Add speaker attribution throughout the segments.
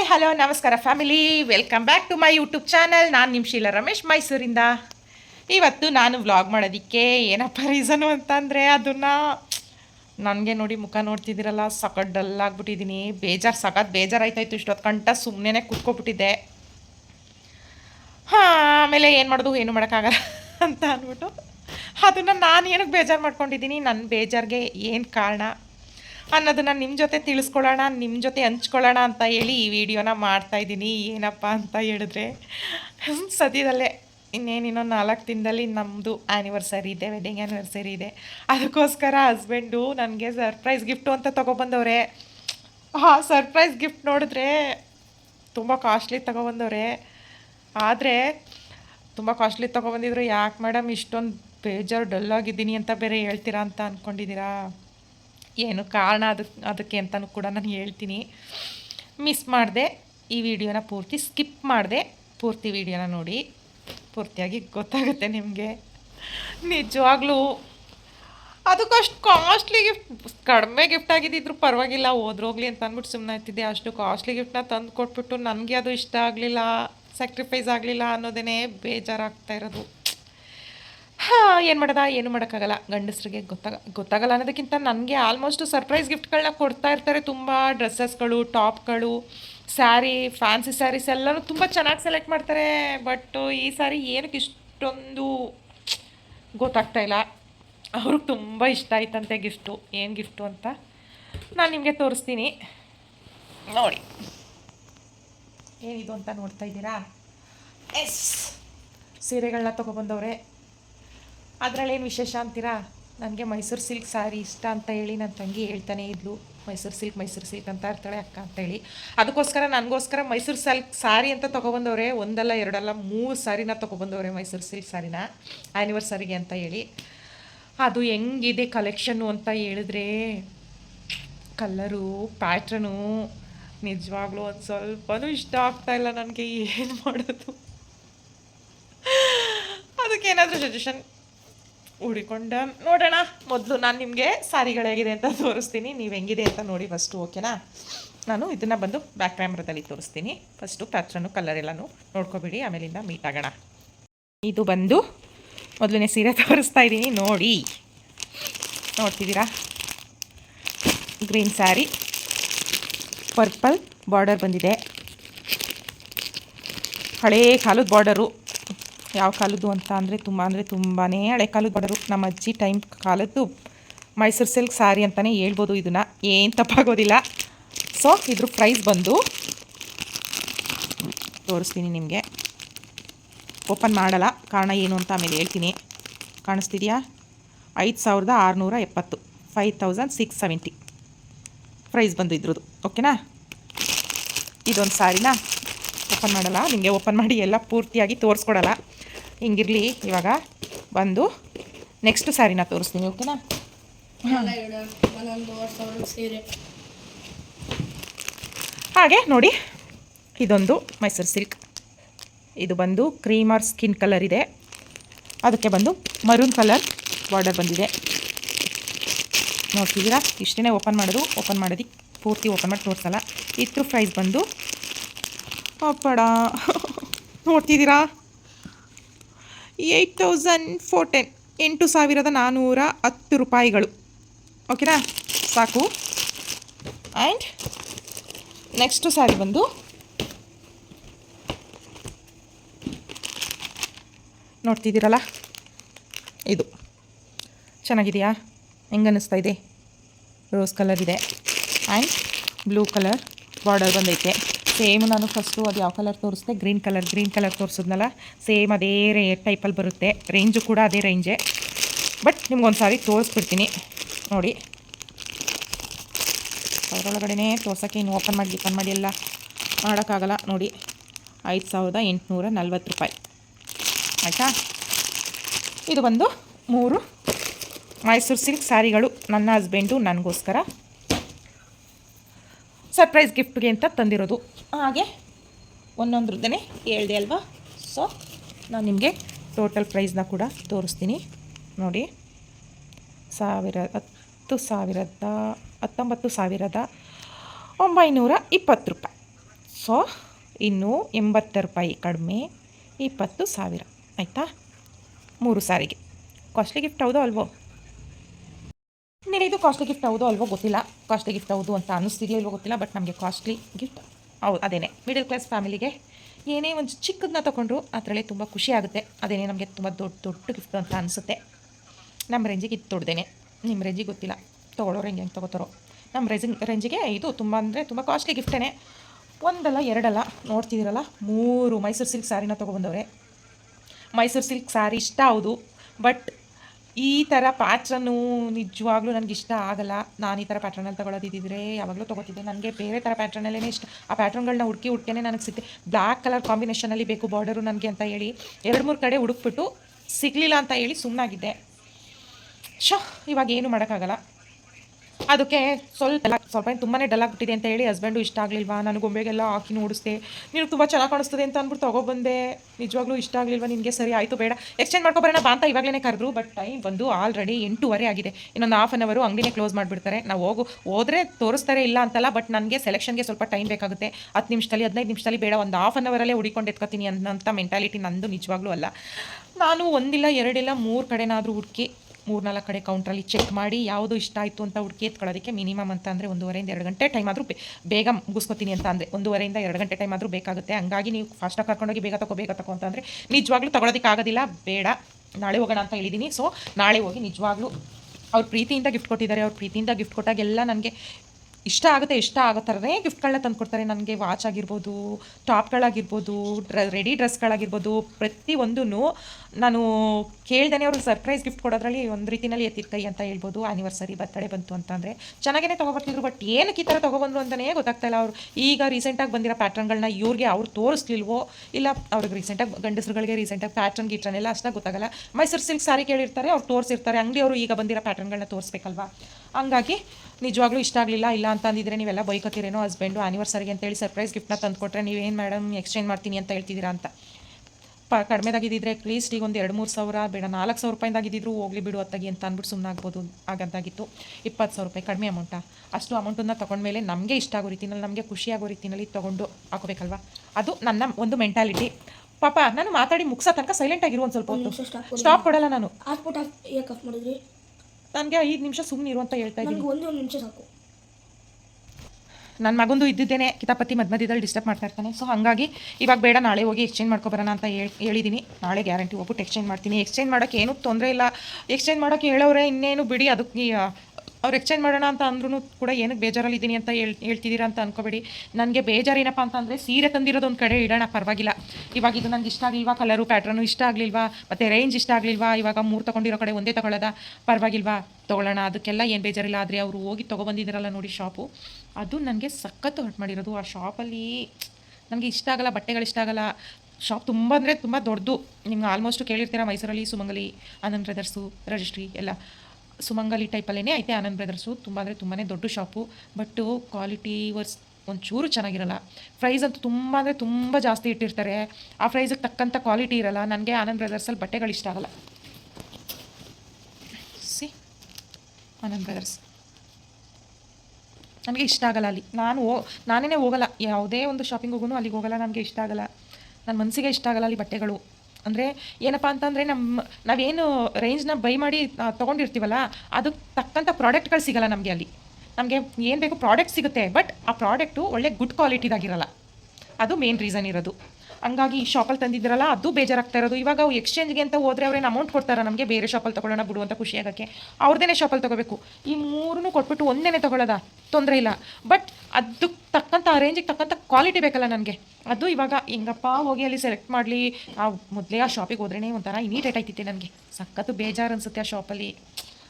Speaker 1: Hi hello ನಮಸ್ಕಾರ family welcome back to my YouTube channel ನಾನು ನಿಮ್ಮ ಶೀಲಾ ರಮೇಶ್, ಮೈಸೂರಿಂದ. ಇವತ್ತು ನಾನು ವ್ಲಾಗ್ ಮಾಡೋದಕ್ಕೆ ಏನಪ್ಪ ರೀಸನು ಅಂತಂದರೆ ಅದನ್ನು ನನಗೆ ನೋಡಿ ಮುಖ ನೋಡ್ತಿದ್ದೀರಲ್ಲ ಸಖತ್ ಡಲ್ ಆಗಿಬಿಟ್ಟಿದ್ದೀನಿ ಬೇಜಾರು ಸಖತ್ ಬೇಜಾರಾಯ್ತಾಯಿತ್ತು ಇಷ್ಟೊತ್ತು ಕಂಟ ಸುಮ್ಮನೆ ಕೂತ್ಕೊಬಿಟ್ಟಿದ್ದೆ. ಹಾಂ, ಆಮೇಲೆ ಏನು ಮಾಡೋದು, ಏನು ಮಾಡೋಕ್ಕಾಗಲ್ಲ ಅಂತ ಅಂದ್ಬಿಟ್ಟು. ಅದನ್ನು ನಾನು ಏನಕ್ಕೆ ಬೇಜಾರು ಮಾಡ್ಕೊಂಡಿದ್ದೀನಿ ನನ್ನ ಬೇಜಾರಿಗೆ ಏನು ಕಾರಣ? ಅನ್ನೋದನ್ನು ನಿಮ್ಮ ಜೊತೆ ತಿಳಿಸ್ಕೊಳ್ಳೋಣ ನಿಮ್ಮ ಜೊತೆ ಹಂಚ್ಕೊಳ್ಳೋಣ ಅಂತ ಹೇಳಿ ಈ ವಿಡಿಯೋನ ಮಾಡ್ತಾಯಿದ್ದೀನಿ ಏನಪ್ಪ ಅಂತ ಹೇಳಿದ್ರೆ, ಸದ್ಯದಲ್ಲೇ ಇನ್ನೇನು ಇನ್ನೊಂದು ನಾಲ್ಕು ದಿನದಲ್ಲಿ ನಮ್ಮದು ಆ್ಯನಿವರ್ಸರಿ ಇದೆ ವೆಡ್ಡಿಂಗ್ ಆ್ಯನಿವರ್ಸರಿ ಇದೆ. ಅದಕ್ಕೋಸ್ಕರ ಹಸ್ಬೆಂಡು ನನಗೆ ಸರ್ಪ್ರೈಸ್ ಗಿಫ್ಟು ಅಂತ ತೊಗೊಬಂದವ್ರೆ. ಆ ಸರ್ಪ್ರೈಸ್ ಗಿಫ್ಟ್ ನೋಡಿದ್ರೆ ತುಂಬ ಕಾಸ್ಟ್ಲಿ ತೊಗೊಬಂದವ್ರೆ. ಆದರೆ ತುಂಬ ಕಾಸ್ಟ್ಲಿ ತೊಗೊಬಂದಿದ್ರು ಯಾಕೆ ಮೇಡಮ್ ಇಷ್ಟೊಂದು ಬೇಜಾರು ಡಲ್ ಆಗಿದ್ದೀನಿ ಅಂತ ಬೇರೆ ಹೇಳ್ತೀರಾ ಅಂತ ಅಂದ್ಕೊಂಡಿದ್ದೀರಾ ಏನು ಕಾರಣ ಅದಕ್ಕೆ ಅದಕ್ಕೆ ಅಂತಲೂ ಕೂಡ ನಾನು ಹೇಳ್ತೀನಿ. ಮಿಸ್ ಮಾಡಿದೆ, ಈ ವಿಡಿಯೋನ ಪೂರ್ತಿ ಸ್ಕಿಪ್ ಮಾಡಿದೆ, ಪೂರ್ತಿ ವಿಡಿಯೋನ ನೋಡಿ. ಪೂರ್ತಿಯಾಗಿ ಗೊತ್ತಾಗುತ್ತೆ ನಿಮಗೆ. ನಿಜವಾಗ್ಲೂ ಅದಕ್ಕಷ್ಟು ಕಾಸ್ಟ್ಲಿ ಗಿಫ್ಟ್ ಕಡಿಮೆ ಗಿಫ್ಟ್ ಆಗಿದ್ದಿದ್ರು ಪರವಾಗಿಲ್ಲ ಹೋದ್ರೋಗ್ಲಿ ಅಂತ ಅಂದ್ಬಿಟ್ಟು ಸುಮ್ಮನೆ ಆಯ್ತಿದ್ದೆ ಅಷ್ಟು ಕಾಸ್ಟ್ಲಿ ಗಿಫ್ಟ್ನ ತಂದು ಕೊಟ್ಬಿಟ್ಟು ನನಗೆ ಅದು ಇಷ್ಟ ಆಗಲಿಲ್ಲ ಸ್ಯಾಕ್ರಿಫೈಸ್ ಆಗಲಿಲ್ಲ ಅನ್ನೋದೇ ಬೇಜಾರಾಗ್ತಾ ಇರೋದು. ಹಾಂ, ಏನು ಮಾಡೋದ, ಏನು ಮಾಡೋಕ್ಕಾಗಲ್ಲ. ಗಂಡಸರಿಗೆ ಗೊತ್ತಾಗ, ಗೊತ್ತಾಗಲ್ಲ ಅನ್ನೋದಕ್ಕಿಂತ ನನಗೆ ಆಲ್ಮೋಸ್ಟ್ ಸರ್ಪ್ರೈಸ್ ಗಿಫ್ಟ್ಗಳನ್ನ ಕೊಡ್ತಾ ಇರ್ತಾರೆ ತುಂಬ ಡ್ರೆಸ್ಸಸ್ಗಳು ಟಾಪ್ಗಳು ಸ್ಯಾರಿ ಫ್ಯಾನ್ಸಿ ಸ್ಯಾರೀಸ್ ಎಲ್ಲನೂ ತುಂಬ ಚೆನ್ನಾಗಿ ಸೆಲೆಕ್ಟ್ ಮಾಡ್ತಾರೆ. ಬಟ್ ಈ ಸಾರಿ ಏನಕ್ಕೆ ಇಷ್ಟೊಂದು ಗೊತ್ತಾಗ್ತಾ ಇಲ್ಲ. ಅವ್ರಿಗೆ ತುಂಬ ಇಷ್ಟ ಆಯ್ತಂತೆ ಗಿಫ್ಟು ಏನು ಗಿಫ್ಟು ಅಂತ ನಾನು ನಿಮಗೆ ತೋರಿಸ್ತೀನಿ. ನೋಡಿ. ಏನಿದು ಅಂತ ನೋಡ್ತಾ ಇದ್ದೀರಾ? ಎಸ್ ಸೀರೆಗಳನ್ನ ತೊಗೊಬಂದವ್ರೆ. ಅದರಲ್ಲೇನು ವಿಶೇಷ ಅಂತೀರಾ? ನನಗೆ ಮೈಸೂರು ಸಿಲ್ಕ್ ಸ್ಯಾರಿ ಇಷ್ಟ ಅಂತ ಹೇಳಿ ನನ್ನ ತಂಗಿ ಹೇಳ್ತಾನೆ ಇದ್ಲು. ಮೈಸೂರು ಸಿಲ್ಕ್ ಮೈಸೂರು ಸಿಲ್ಕ್ ಅಂತ ಇರ್ತಾಳೆ ಅಕ್ಕ ಅಂತೇಳಿ ಅದಕ್ಕೋಸ್ಕರ ನನಗೋಸ್ಕರ ಮೈಸೂರು ಸಿಲ್ಕ್ ಸಾರಿ ಅಂತ ತೊಗೊಬಂದವ್ರೆ, ಒಂದಲ್ಲ ಎರಡಲ್ಲ ಮೂರು ಸಾರಿನ ತೊಗೊಬಂದವ್ರೆ ಮೈಸೂರು ಸಿಲ್ಕ್ ಸಾರಿನ ಆ್ಯನಿವರ್ಸರಿಗೆ ಅಂತ ಹೇಳಿ. ಅದು ಹೆಂಗಿದೆ ಕಲೆಕ್ಷನ್ನು ಅಂತ ಹೇಳಿದ್ರೆ, ಕಲ್ಲರು, ಪ್ಯಾಟ್ರನು ನಿಜವಾಗ್ಲೂ ಒಂದು ಸ್ವಲ್ಪನೂ ಇಷ್ಟ ಆಗ್ತಾ ಇಲ್ಲ ನನಗೆ, ಏನು ಮಾಡೋದು? ಅದಕ್ಕೆ ಏನಾದರೂ ಸಜೆಷನ್ ಹುಡಿಕೊಂಡ ನೋಡೋಣ. ಮೊದಲು ನಾನು ನಿಮಗೆ ಸಾರಿಗಳು ಹೇಗಿದೆ ಅಂತ ತೋರಿಸ್ತೀನಿ. ನೀವು ಹೆಂಗಿದೆ ಅಂತ ನೋಡಿ ಫಸ್ಟು ಓಕೆನಾ ನಾನು ಇದನ್ನು ಬಂದು ಬ್ಯಾಕ್ ಕ್ಯಾಮ್ರಾದಲ್ಲಿ ತೋರಿಸ್ತೀನಿ. ಫಸ್ಟು ಪ್ಯಾಟ್ರನ್ನು ಕಲರ್ ಎಲ್ಲನೂ ನೋಡ್ಕೊಬಿಡಿ, ಆಮೇಲಿಂದ ಮೀಟ್ ಆಗೋಣ. ಇದು ಬಂದು ಮೊದಲನೇ ಸೀರೆ ತೋರಿಸ್ತಾ ಇದ್ದೀನಿ, ನೋಡಿ. ನೋಡ್ತಿದ್ದೀರಾ? ಗ್ರೀನ್ ಸ್ಯಾರಿ ಪರ್ಪಲ್ ಬಾರ್ಡರ್ ಬಂದಿದೆ. ಹಳೇ ಕಾಲದ ಬಾರ್ಡರು ಯಾವ ಕಾಲದ್ದು ಅಂತ ಅಂದರೆ ತುಂಬ ಅಂದರೆ ತುಂಬಾ ಹಳೆ ಕಾಲದ ಬಡರು ನಮ್ಮ ಅಜ್ಜಿ ಟೈಮ್ ಕಾಲದ್ದು ಮೈಸೂರು ಸಿಲ್ಕ್ ಸ್ಯಾರಿ ಅಂತಲೇ ಹೇಳ್ಬೋದು ಇದನ್ನು. ಏನು ತಪ್ಪಾಗೋದಿಲ್ಲ. ಸೊ ಇದ್ರ ಪ್ರೈಸ್ ಬಂದು ತೋರಿಸ್ತೀನಿ ನಿಮಗೆ. ಓಪನ್ ಮಾಡಲ್ಲ. ಕಾರಣ ಏನು ಅಂತ ಆಮೇಲೆ ಹೇಳ್ತೀನಿ. ಕಾಣಿಸ್ತಿದೆಯಾ? ಐದು ಸಾವಿರದ ಆರುನೂರ ಎಪ್ಪತ್ತು. Five thousand six seventy price ಬಂದು ಇದ್ರದ್ದು. ಓಕೆನಾ ಇದೊಂದು ಸಾರಿನ ಓಪನ್ ಮಾಡಲ್ಲ. ನಿಮಗೆ ಓಪನ್ ಮಾಡಿ ಎಲ್ಲ ಪೂರ್ತಿಯಾಗಿ ತೋರಿಸ್ಕೊಡಲ್ಲ. ಹಿಂಗಿರಲಿ ಇವಾಗ ಬಂದು ನೆಕ್ಸ್ಟ್ ಸ್ಯಾರಿನ ತೋರಿಸ್ತೀನಿ ಓಕೆನಾ? ಹಾಗೆ ನೋಡಿ ಇದೊಂದು ಮೈಸೂರು ಸಿಲ್ಕ್. ಇದು ಬಂದು ಕ್ರೀಮರ್ ಸ್ಕಿನ್ ಕಲರ್ ಇದೆ. ಅದಕ್ಕೆ ಬಂದು ಮರೂನ್ ಕಲರ್ ಬಾರ್ಡರ್ ಬಂದಿದೆ. ನೋಡ್ತಿದ್ದೀರಾ ಇಷ್ಟೇ ಓಪನ್ ಮಾಡೋದು ಓಪನ್ ಮಾಡೋದಕ್ಕೆ ಪೂರ್ತಿ ಓಪನ್ ಮಾಡಿ ತೋರಿಸಲ್ಲ. ಇದ್ರ ಪ್ರೈಸ್ ಬಂದು ಅಪ್ಪಡ ನೋಡ್ತಿದ್ದೀರಾ? ಏಯ್ಟ್ ತೌಸಂಡ್ ಫೋರ್ ಟೆನ್ ಎಂಟು ಸಾವಿರದ ನಾನ್ನೂರ ಹತ್ತು ರೂಪಾಯಿಗಳು. ಓಕೆನಾ ಸಾಕು. ಆ್ಯಂಡ್ ನೆಕ್ಸ್ಟು ಸ್ಯಾರಿ ಬಂದು. ನೋಡ್ತಿದ್ದೀರಲ್ಲ? ಇದು. ಚೆನ್ನಾಗಿದೆಯಾ? ಹೆಂಗೆ ಅನ್ನಿಸ್ತಾ ಇದೆ? ರೋಸ್ ಕಲರ್ ಇದೆ. ಆ್ಯಂಡ್ ಬ್ಲೂ ಕಲರ್ ಬಾರ್ಡರ್ ಬಂದೈತೆ. ಸೇಮ್ ನಾನು ಫಸ್ಟು ಅದು ಯಾವ ಕಲರ್ ತೋರಿಸ್ದೆ? ಗ್ರೀನ್ ಕಲರ್ ಗ್ರೀನ್ ಕಲರ್ ತೋರಿಸಿದ್ನಲ್ಲ? ಸೇಮ್ ಅದೇ ರೇ ಟೈಪಲ್ಲಿ ಬರುತ್ತೆ. ರೇಂಜು ಕೂಡ ಅದೇ ರೇಂಜೇ ಬಟ್ ನಿಮ್ಗೊಂದು ಸಾರಿ ತೋರಿಸ್ಬಿಡ್ತೀನಿ. ನೋಡಿ. ಅದರೊಳಗಡೆ ತೋರ್ಸೋಕ್ಕೆ ಇನ್ನು ಓಪನ್ ಮಾಡಿ ಓಪನ್ ಮಾಡಿ ಎಲ್ಲ ಮಾಡೋಕ್ಕಾಗಲ್ಲ. ನೋಡಿ. ಐದು ಸಾವಿರದ ಎಂಟುನೂರ ನಲ್ವತ್ತು ರೂಪಾಯಿ. ಆಯಿತಾ? ಇದು ಬಂದು ಮೂರು ಮೈಸೂರು ಸಿಲ್ಕ್ ಸ್ಯಾರಿಗಳು ನನ್ನ ಹಸ್ಬೆಂಡು ನನಗೋಸ್ಕರ. ಸರ್ಪ್ರೈಸ್ ಗಿಫ್ಟ್ಗೆ ಅಂತ ತಂದಿರೋದು. ಹಾಗೆ ಒಂದೊಂದ್ರದ್ದೇ ಹೇಳಿದೆ ಅಲ್ವಾ? ಸೊ ನಾನು ನಿಮಗೆ ಟೋಟಲ್ ಪ್ರೈಸ್ನ ಕೂಡ ತೋರಿಸ್ತೀನಿ. ನೋಡಿ, ಸಾವಿರ ಹತ್ತು ಸಾವಿರದ, ಹತ್ತೊಂಬತ್ತು ಸಾವಿರದ ಒಂಬೈನೂರ ಇಪ್ಪತ್ತು ರೂಪಾಯಿ. ಸೊ ಇನ್ನು ಎಂಬತ್ತು ರೂಪಾಯಿ ಕಡಿಮೆ ಇಪ್ಪತ್ತು ಸಾವಿರ. ಆಯಿತಾ? ಮೂರು ಸಾರಿಗೆ. ಕಾಸ್ಟ್ಲಿ ಗಿಫ್ಟ್ ಹೌದೋ ಅಲ್ವೋ? ಇದು ಕಾಸ್ಟ್ಲಿ ಗಿಫ್ಟ್ ಹೌದು ಅಲ್ವೋ ಗೊತ್ತಿಲ್ಲ. ಕಾಸ್ಟ್ಲಿ ಗಿಫ್ಟ್ ಹೌದು ಅಂತ ಅನ್ನಿಸ್ತಿದೆಯೋ ಇಲ್ವೋ ಗೊತ್ತಿಲ್ಲ ಬಟ್ ನಮಗೆ ಕಾಸ್ಟ್ಲಿ ಗಿಫ್ಟ್ ಹೌದು, ಅದೇನೇ. ಮಿಡಲ್ ಕ್ಲಾಸ್ ಫ್ಯಾಮಿಲಿಗೆ ಏನೇ ಒಂದು ಚಿಕ್ಕದನ್ನ ತೊಗೊಂಡ್ರು ಅದರಲ್ಲೇ ತುಂಬ ಖುಷಿ ಆಗುತ್ತೆ. ಅದೇನೇ ನಮಗೆ ತುಂಬ ದೊಡ್ಡ ದೊಡ್ಡ ಗಿಫ್ಟ್ ಅಂತ ಅನಿಸುತ್ತೆ. ನಮ್ಮ ರೇಂಜಿಗೆ ಇದು ತೊಡ್ದೇನೆ ನಿಮ್ಮ ರೇಂಜಿಗೆ ಗೊತ್ತಿಲ್ಲ. ತೊಗೊಳೋರು ಹೆಂಗೆ ಹೆಂಗೆ ತೊಗೋತಾರೋ. ನಮ್ಮ ರೇಂಜಿಂಗ್ ರೇಂಜಿಗೆ ಇದು ತುಂಬ ಅಂದರೆ ತುಂಬ ಕಾಸ್ಟ್ಲಿ ಗಿಫ್ಟೇ ಒಂದಲ್ಲ, ಎರಡಲ್ಲ, ನೋಡ್ತಿದ್ದೀರಲ್ಲ? ಮೂರು ಮೈಸೂರು ಸಿಲ್ಕ್ ಸ್ಯಾರಿನ ತೊಗೊಬಂದವ್ರೆ ಮೈಸೂರು ಸಿಲ್ಕ್ ಸ್ಯಾರಿ ಇಷ್ಟ ಹೌದು ಬಟ್ ಈ ಥರ ಪ್ಯಾಟ್ರನ್ನು ನಿಜವಾಗ್ಲೂ ನನಗೆ ಇಷ್ಟ ಆಗಲ್ಲ. ನಾನು ಈ ಥರ ಪ್ಯಾಟ್ರನಲ್ಲಿ ತಗೊಳ್ಳೋದಿದ್ದರೆ ಯಾವಾಗಲೂ ತೊಗೋತಿದ್ದೆ. ನನಗೆ ಬೇರೆ ಥರ ಪ್ಯಾಟ್ರನಲ್ಲೇ ಇಷ್ಟ. ಆ ಪ್ಯಾಟ್ರನ್ಗಳನ್ನ ಹುಡುಕಿ ಹುಡ್ಕೇನೆ ನನಗೆ ಸಿಗ್ತೆ ಬ್ಲ್ಯಾಕ್ ಕಲರ್ ಕಾಂಬಿನೇಷನಲ್ಲಿ ಬೇಕು ಬಾರ್ಡರು ನನಗೆ ಅಂತ ಹೇಳಿ ಎರಡು ಮೂರು ಕಡೆ ಹುಡುಕ್ಬಿಟ್ಟು ಸಿಗಲಿಲ್ಲ ಅಂತ ಹೇಳಿ ಸುಮ್ಮನಾಗಿದ್ದೆ ಶೋ ಇವಾಗ ಏನು ಮಾಡೋಕ್ಕಾಗಲ್ಲ. ಅದಕ್ಕೆ ಸ್ವಲ್ಪ ಸ್ವಲ್ಪ ತುಂಬಾ ಡಲ್ ಆಗಿಬಿಟ್ಟಿದೆ ಅಂತ ಹೇಳಿ ಹಸ್ಬೆಂಡು ಇಷ್ಟ ಆಗಲಿಲ್ವಾ? ನಾನು ಗೊಂಬೆಗೆಲ್ಲ ಹಾಕಿ ನೋಡಿಸ್ದೆ. ನೀನು ತುಂಬ ಚೆನ್ನಾಗಿ ಕಾಣಿಸ್ತದೆ ಅಂತ ಅಂದ್ಬಿಟ್ಟು ತೊಗೊಬಂದೆ ನಿಜವಾಗ್ಲೂ ಇಷ್ಟ ಆಗಲಿಲ್ವಾ? ನಿನಗೆ ಸರಿ, ಆಯಿತು, ಬೇಡ. ಎಕ್ಸ್ಚೇಂಜ್ ಮಾಡ್ಕೊಬರೋಣ ಬಾ ಅಂತ ಇವಾಗಲೇ ಕರೆದ್ರು ಬಟ್ ಟೈಮ್ ಬಂದು ಆಲ್ರೆಡಿ ಎಂಟೂವರೆ ಆಗಿದೆ. ಇನ್ನೊಂದು ಹಾಫ್ ಆನ್ ಅವರು ಅಂಗಡಿನೇ ಕ್ಲೋಸ್ ಮಾಡಿಬಿಡ್ತಾರೆ. ನಾವು ಹೋಗು ಹೋದ್ರೆ ತೋರಿಸ್ತಾರೆ ಇಲ್ಲ ಅಂತಲ್ಲ ಬಟ್ ನನಗೆ ಸೆಲೆಕ್ಷನ್ಗೆ ಸ್ವಲ್ಪ ಟೈಮ್ ಬೇಕಾಗುತ್ತೆ. ಹತ್ತು ನಿಮಿಷದಲ್ಲಿ, ಹದಿನೈದು ನಿಮಿಷದಲ್ಲಿ ಬೇಡ, ಒಂದು ಹಾಫ್ ಆನ್ ಅವರಲ್ಲೇ ಹುಡಿಕೊಂಡು ಎತ್ಕೊತೀನಿ ಅನ್ನೋಂಥ ಮೆಂಟಾಲಿಟಿ ನಂದು ನಿಜವಾಗ್ಲೂ ಅಲ್ಲ. ನಾನು ಒಂದಿಲ್ಲ, ಎರಡಿಲ್ಲ, ಮೂರು ಕಡೆನಾದರೂ ಹುಡುಕಿ ಮೂರ್ನಾಲ್ಕು ಕಡೆ ಕೌಂಟ್ರಲ್ಲಿ ಚೆಕ್ ಮಾಡಿ ಯಾವುದು ಇಷ್ಟ ಆಯಿತು ಅಂತ ಹುಡುಕಿ ಎತ್ಕೊಳ್ಳೋದಕ್ಕೆ ಮಿನಿಮಮ್ ಅಂತ ಅಂದರೆ ಒಂದೂವರೆಯಿಂದ ಎರಡು ಗಂಟೆ ಟೈಮ್ ಆದರೂ ಬೇಗ ಮುಗಿಸ್ಕೊತೀನಿ ಅಂತ ಅಂದರೆ ಒಂದೂವರೆಯಿಂದ ಎರಡು ಗಂಟೆ ಟೈಮ್ ಆದರೂ ಬೇಕಾಗುತ್ತೆ. ಹಂಗಾಗಿ ನೀವು ಫಾಸ್ಟಾಗಿ ಕರ್ಕೊಂಡೋಗಿ ಬೇಗ ತಗೋ ಬೇಗ ತಗೋ ಅಂತಂದರೆ ನಿಜವಾಗ್ಲೂ ತಗೊಳೋದಕ್ಕೆ ಆಗೋದಿಲ್ಲ. ಬೇಡ. ನಾಳೆ ಹೋಗೋಣ ಅಂತ ಹೇಳಿದ್ದೀನಿ ಸೊ ನಾಳೆ ಹೋಗಿ ನಿಜವಾಗ್ಲೂ ಅವ್ರ ಪ್ರೀತಿಯಿಂದ ಗಿಫ್ಟ್ ಕೊಟ್ಟಿದ್ದಾರೆ. ಅವ್ರ ಪ್ರೀತಿಯಿಂದ ಗಿಫ್ಟ್ ಕೊಟ್ಟಾಗೆಲ್ಲ ನನಗೆ ಇಷ್ಟ ಆಗುತ್ತೆ, ಇಷ್ಟ ಆಗೋ ಥರನೇ ಗಿಫ್ಟ್ಗಳನ್ನ ತಂದು ಕೊಡ್ತಾರೆ. ನನಗೆ ವಾಚ್ ಆಗಿರ್ಬೋದು, ಟಾಪ್ಗಳಾಗಿರ್ಬೋದು, ಡ್ರ, ರೆಡಿ ಡ್ರೆಸ್ಗಳಾಗಿರ್ಬೋದು ಒಂದೂ ನಾನು ಕೇಳ್ದೇ ಅವ್ರಿಗೆ ಸರ್ಪ್ರೈಸ್ ಗಿಫ್ಟ್ ಕೊಡೋದ್ರಲ್ಲಿ ಒಂದು ರೀತಿಯಲ್ಲಿ ಎತ್ತಿದ ಕೈ ಅಂತ ಹೇಳ್ಬೋದು. ಆ್ಯನಿವರ್ಸರಿ ಬರ್ತಡೇ ಬಂತು ಅಂತಂದರೆ. ಚೆನ್ನಾಗೇ ತೊಗೊಬರ್ತಿದ್ರು, ಬಟ್ ಏನಕ್ಕೆ ಈ ಥರ ತೊಗೊಬಂದ್ರು ಅಂತಲೇ ಗೊತ್ತಾಗ್ತಾಯಿಲ್ಲ ಅವರು. ಈಗ ರೀಸೆಂಟಾಗಿ ಬಂದಿರೋ ಪ್ಯಾಟ್ರನ್ಗಳನ್ನ ಇವ್ರಿಗೆ ಅವ್ರು ತೋರಿಸ್ಲಿಲ್ವೋ? ಇಲ್ಲ, ಅವ್ರಿಗೆ ರೀಸೆಂಟಾಗಿ ಗಂಡಸ್ರುಗಳಿಗೆ ರೀಸೆಂಟಾಗಿ ಪ್ಯಾಟ್ರನ್ ಗಿಟ್ರನ್ ಎಲ್ಲ ಅಷ್ಟಾಗಿ ಗೊತ್ತಾಗಲ್ಲ. ಮೈಸೂರು ಸಿಲ್ಕ್ ಸಾರಿ ಕೇಳಿರ್ತಾರೆ, ಅವ್ರು ತೋರಿಸಿರ್ತಾರೆ. ಅಂಗಡಿಯವರು ಈಗ ಬಂದಿರೋ ಪ್ಯಾಟ್ರನ್ಗಳನ್ನ ತೋರಿಸ್ಬೇಕಲ್ವಾ? ಹಂಗಾಗಿ ನಿಜವಾಗ್ಲೂ ಇಷ್ಟ ಆಗಲಿಲ್ಲ ಇಲ್ಲ ಅಂತ ಅಂದಿದ್ರೆ ನೀವೆಲ್ಲ ಬೈಕೋತೀರೇನೋ ಹಸ್ಬೆಂಡು ಆನಿವರ್ಸರಿಗೆ ಅಂತೇಳಿ ಸರ್ಪ್ರೈಸ್ ಗಿಫ್ಟ್ನ ತಂದುಕೊಟ್ರೆ ನೀವೇನು ಮೇಡಮ್ ಎಕ್ಸ್ಚೇಂಜ್ ಮಾಡ್ತೀನಿ ಅಂತ ಹೇಳ್ತಿದ್ದೀರಾ ಅಂತ. ಪ ಕಡಿಮೆದಾಗಿದ್ದಿದ್ರೆ ಅಟ್ಲೀಸ್ಟ್ ಈಗ ಒಂದು ಎರಡು ಮೂರು ಸಾವಿರ ಬೇಡ ನಾಲ್ಕು ಸಾವಿರ ರೂಪಾಯಿಂದಾಗಿದ್ದಿದ್ರು ಹೋಗ್ಲಿ ಬಿಡು ಅತ್ತಾಗಿ ಅಂತ ಅಂದ್ಬಿಟ್ಟು ಸುಮ್ಮನೆ ಆಗ್ಬೋದು ಆಗಂತಾಗಿತ್ತು ಇಪ್ಪತ್ತು ಸಾವಿರ ರೂಪಾಯಿ ಕಡಿಮೆ ಅಮೌಂಟಾ ಅಷ್ಟು ಅಮೌಂಟನ್ನು ತೊಗೊಂಡ್ಮೇಲೆ ನಮಗೆ ಇಷ್ಟ ಆಗೋ ರೀತಿನಲ್ಲಿ ನಮಗೆ ಖುಷಿಯಾಗೋ ರೀತಿನಲ್ಲಿ ತೊಗೊಂಡು ಹಾಕೋಬೇಕಲ್ವ? ಅದು ನನ್ನ ಒಂದು ಮೆಂಟಾಲಿಟಿ ಪಾಪ ನಾನು ಮಾತಾಡಿ ಮುಗಿಸೋ ತನಕ ಸೈಲೆಂಟ್ ಆಗಿರುವ ಒಂದು ಸ್ವಲ್ಪ ಹೊತ್ತು. ಸ್ಟಾಪ್ ಕೊಡಲ್ಲ ನಾನು. ನನಗೆ ಐದು ನಿಮಿಷ ಸುಮ್ಮನೆ ಇರು ಅಂತ ಹೇಳ್ತಾ ಇದ್ದೀನಿ.
Speaker 2: ನನಗೆ ಒಂದೇ ಒಂದು ನಿಮಿಷ ಸಾಕು.
Speaker 1: ನನ್ನ ಮಗಂದು ಇದ್ದಿದ್ದೇನೆ ಕಿತಾಪತಿ ಮಧ್ಯ ಮಧ್ಯದಲ್ಲಿ ಡಿಸ್ಟರ್ಬ್ ಮಾಡ್ತಾ ಇರ್ತಾನೆ. ಸೊ ಹಾಗಾಗಿ ಇವಾಗ ಬೇಡ ನಾಳೆ ಹೋಗಿ ಎಕ್ಸ್ಚೇಂಜ್ ಮಾಡ್ಕೊಬರೋಣ ಅಂತ ಹೇಳಿ ಹೇಳಿದ್ದೀನಿ ನಾಳೆ ಗ್ಯಾರಂಟಿ ಹೋಗ್ಬಿಟ್ಟು ಎಕ್ಸ್ಚೇಂಜ್ ಮಾಡ್ತೀನಿ. ಎಕ್ಸ್ಚೇಂಜ್ ಮಾಡೋಕ್ಕೆ ಏನೂ ತೊಂದರೆ ಇಲ್ಲ. ಎಕ್ಸ್ಚೇಂಜ್ ಮಾಡೋಕ್ಕೆ ಹೇಳೋರೆ ಇನ್ನೇನು ಬಿಡಿ ಅದಕ್ಕೆ ಅವ್ರು ಎಕ್ಸ್ಚೇಂಜ್ ಮಾಡೋಣ ಅಂತ ಅಂದ್ರೂ ಕೂಡ ಏನಕ್ಕೆ ಬೇಜಾರಲ್ಲಿ ಇದ್ದೀನಿ ಅಂತ ಹೇಳ್, ಹೇಳ್ತಿದ್ದೀರಾ ಅಂತ ಅನ್ಕೋಬೇಡಿ. ನನಗೆ ಬೇಜಾರೇನಪ್ಪ ಅಂತಂದರೆ ಸೀರೆ ತಂದಿರೋದು ಒಂದು ಕಡೆ ಇಡೋಣ, ಪರವಾಗಿಲ್ಲ. ಇವಾಗ ಇದು ನನಗೆ ಇಷ್ಟ ಆಗಲಿಲ್ವಾ ಕಲರು ಪ್ಯಾಟ್ರನು ಇಷ್ಟ ಆಗಲಿಲ್ವಾ, ಮತ್ತು ರೇಂಜ್ ಇಷ್ಟ ಆಗಲಿಲ್ವಾ? ಇವಾಗ ಮೂರು ತೊಗೊಂಡಿರೋ ಕಡೆ ಒಂದೇ ತಗೊಳ್ಳೋದ? ಪರವಾಗಿಲ್ವಾ, ತೊಗೊಳ್ಳೋಣ. ಅದಕ್ಕೆಲ್ಲ ಏನು ಬೇಜಾರಿಲ್ಲ. ಆದರೆ ಅವರು ಹೋಗಿ ತೊಗೊಬಂದಿದ್ದಾರಲ್ಲ ನೋಡಿ ಶಾಪು. ಅದು ನನಗೆ ಸಖತ್ತು ಹೊಟ್ಟು ಮಾಡಿರೋದು. ಆ ಶಾಪಲ್ಲಿ ನನಗೆ ಇಷ್ಟ ಆಗಲ್ಲ, ಬಟ್ಟೆಗಳು ಇಷ್ಟ ಆಗಲ್ಲ. ಶಾಪ್ ತುಂಬ ಅಂದರೆ ತುಂಬ ದೊಡ್ಡದು. ನಿಮ್ಗೆ ಆಲ್ಮೋಸ್ಟ್ ಕೇಳಿರ್ತೀರಾ ಮೈಸೂರಲ್ಲಿ, ಸುಮಂಗಲಿ, ಆನಂದ್ ಬ್ರದರ್ಸು ರಜಿಸ್ಟ್ರಿ ಎಲ್ಲ. ಸುಮಂಗಲಿ ಟೈಪಲ್ಲೇ ಐತೆ ಆನಂದ್ ಬ್ರದರ್ಸು. ತುಂಬ ಅಂದರೆ ತುಂಬಾ ದೊಡ್ಡ ಶಾಪು. ಬಟ್ಟು ಕ್ವಾಲಿಟಿ ವರ್ಸ್ ಒಂಚೂರು ಚೆನ್ನಾಗಿರಲ್ಲ. ಪ್ರೈಸ್ ಅಂತೂ ತುಂಬ ಅಂದರೆ ತುಂಬ ಜಾಸ್ತಿ ಇಟ್ಟಿರ್ತಾರೆ. ಆ ಪ್ರೈಸಿಗೆ ತಕ್ಕಂಥ ಕ್ವಾಲಿಟಿ ಇರಲ್ಲ. ನನಗೆ ಆನಂದ್ ಬ್ರದರ್ಸಲ್ಲಿ ಬಟ್ಟೆಗಳು ಇಷ್ಟ ಆಗಲ್ಲ. C Anand brothers. ನನಗೆ ಇಷ್ಟ ಆಗಲ್ಲ ಅಲ್ಲಿ. ನಾನು ಓ ನಾನೇ ಹೋಗಲ್ಲ. ಯಾವುದೇ ಒಂದು ಶಾಪಿಂಗ್ ಹೋಗೂ ಅಲ್ಲಿಗೆ ಹೋಗಲ್ಲ. ನನಗೆ ಇಷ್ಟ ಆಗಲ್ಲ. ನನ್ನ ಮನಸ್ಸಿಗೆ ಇಷ್ಟ ಆಗಲ್ಲ ಅಲ್ಲಿ ಬಟ್ಟೆಗಳು. ಅಂದರೆ ಏನಪ್ಪ ಅಂತಂದರೆ ನಮ್ಮ ನಾವೇನು ರೇಂಜ್ನ ಬೈ ಮಾಡಿ ತೊಗೊಂಡಿರ್ತೀವಲ್ಲ ಅದಕ್ಕೆ ತಕ್ಕಂಥ ಪ್ರಾಡಕ್ಟ್ಗಳು ಸಿಗಲ್ಲ ನಮಗೆ ಅಲ್ಲಿ. ನಮಗೆ ಏನು ಬೇಕು ಪ್ರಾಡಕ್ಟ್ ಸಿಗುತ್ತೆ ಬಟ್ ಆ ಪ್ರಾಡಕ್ಟು ಒಳ್ಳೆ ಗುಡ್ ಕ್ವಾಲಿಟಿದಾಗಿರಲ್ಲ ಅದು ಮೇನ್ ರೀಸನ್ ಇರೋದು. ಹಂಗಾಗಿ ಈ ಶಾಪಲ್ಲಿ ತಂದಿದ್ರಲ್ಲ, ಅದು ಬೇಜಾರಾಗ್ತಾ ಇರೋದು. ಇವಾಗ ಅವು ಎಕ್ಸ್ಚೇಂಜ್ಗೆ ಅಂತ ಹೋದರೆ ಅವ್ರೇನು ಅಮೌಂಟ್ ಕೊಡ್ತಾರೆ? ನಮಗೆ ಬೇರೆ ಶಾಪಲ್ಲಿ ತೊಗೊಳ್ಳೋಣ ಬಿಡು ಅಂತ ಖುಷಿಯಾಗಕ್ಕೆ ಅವ್ರದ್ದೇ ಶಾಪಲ್ಲಿ ತೊಗೋಬೇಕು. ಈ ಮೂರನ್ನೂ ಕೊಟ್ಬಿಟ್ಟು ಒಂದೇ ತೊಗೊಳ್ಳೋದ? ತೊಂದರೆ ಇಲ್ಲ. ಬಟ್ ಅದಕ್ಕೆ ತಕ್ಕಂಥ ರೇಂಜಿಗೆ ತಕ್ಕಂಥ ಕ್ವಾಲಿಟಿ ಬೇಕಲ್ಲ ನನಗೆ. ಅದು ಇವಾಗ ಹೆಂಗಪ್ಪ ಹೋಗಿ ಅಲ್ಲಿ ಸೆಲೆಕ್ಟ್ ಮಾಡಲಿ. ಆ ಮೊದಲೇ ಆ ಶಾಪಿಗೆ ಹೋದ್ರೇ ಒಂಥರ ಇಮಿಡಿಯೇಟ್ ಆಯ್ತಿತ್ತು ನನಗೆ. ಸಖತ್ತು ಬೇಜಾರು ಅನಿಸುತ್ತೆ ಆ ಶಾಪಲ್ಲಿ.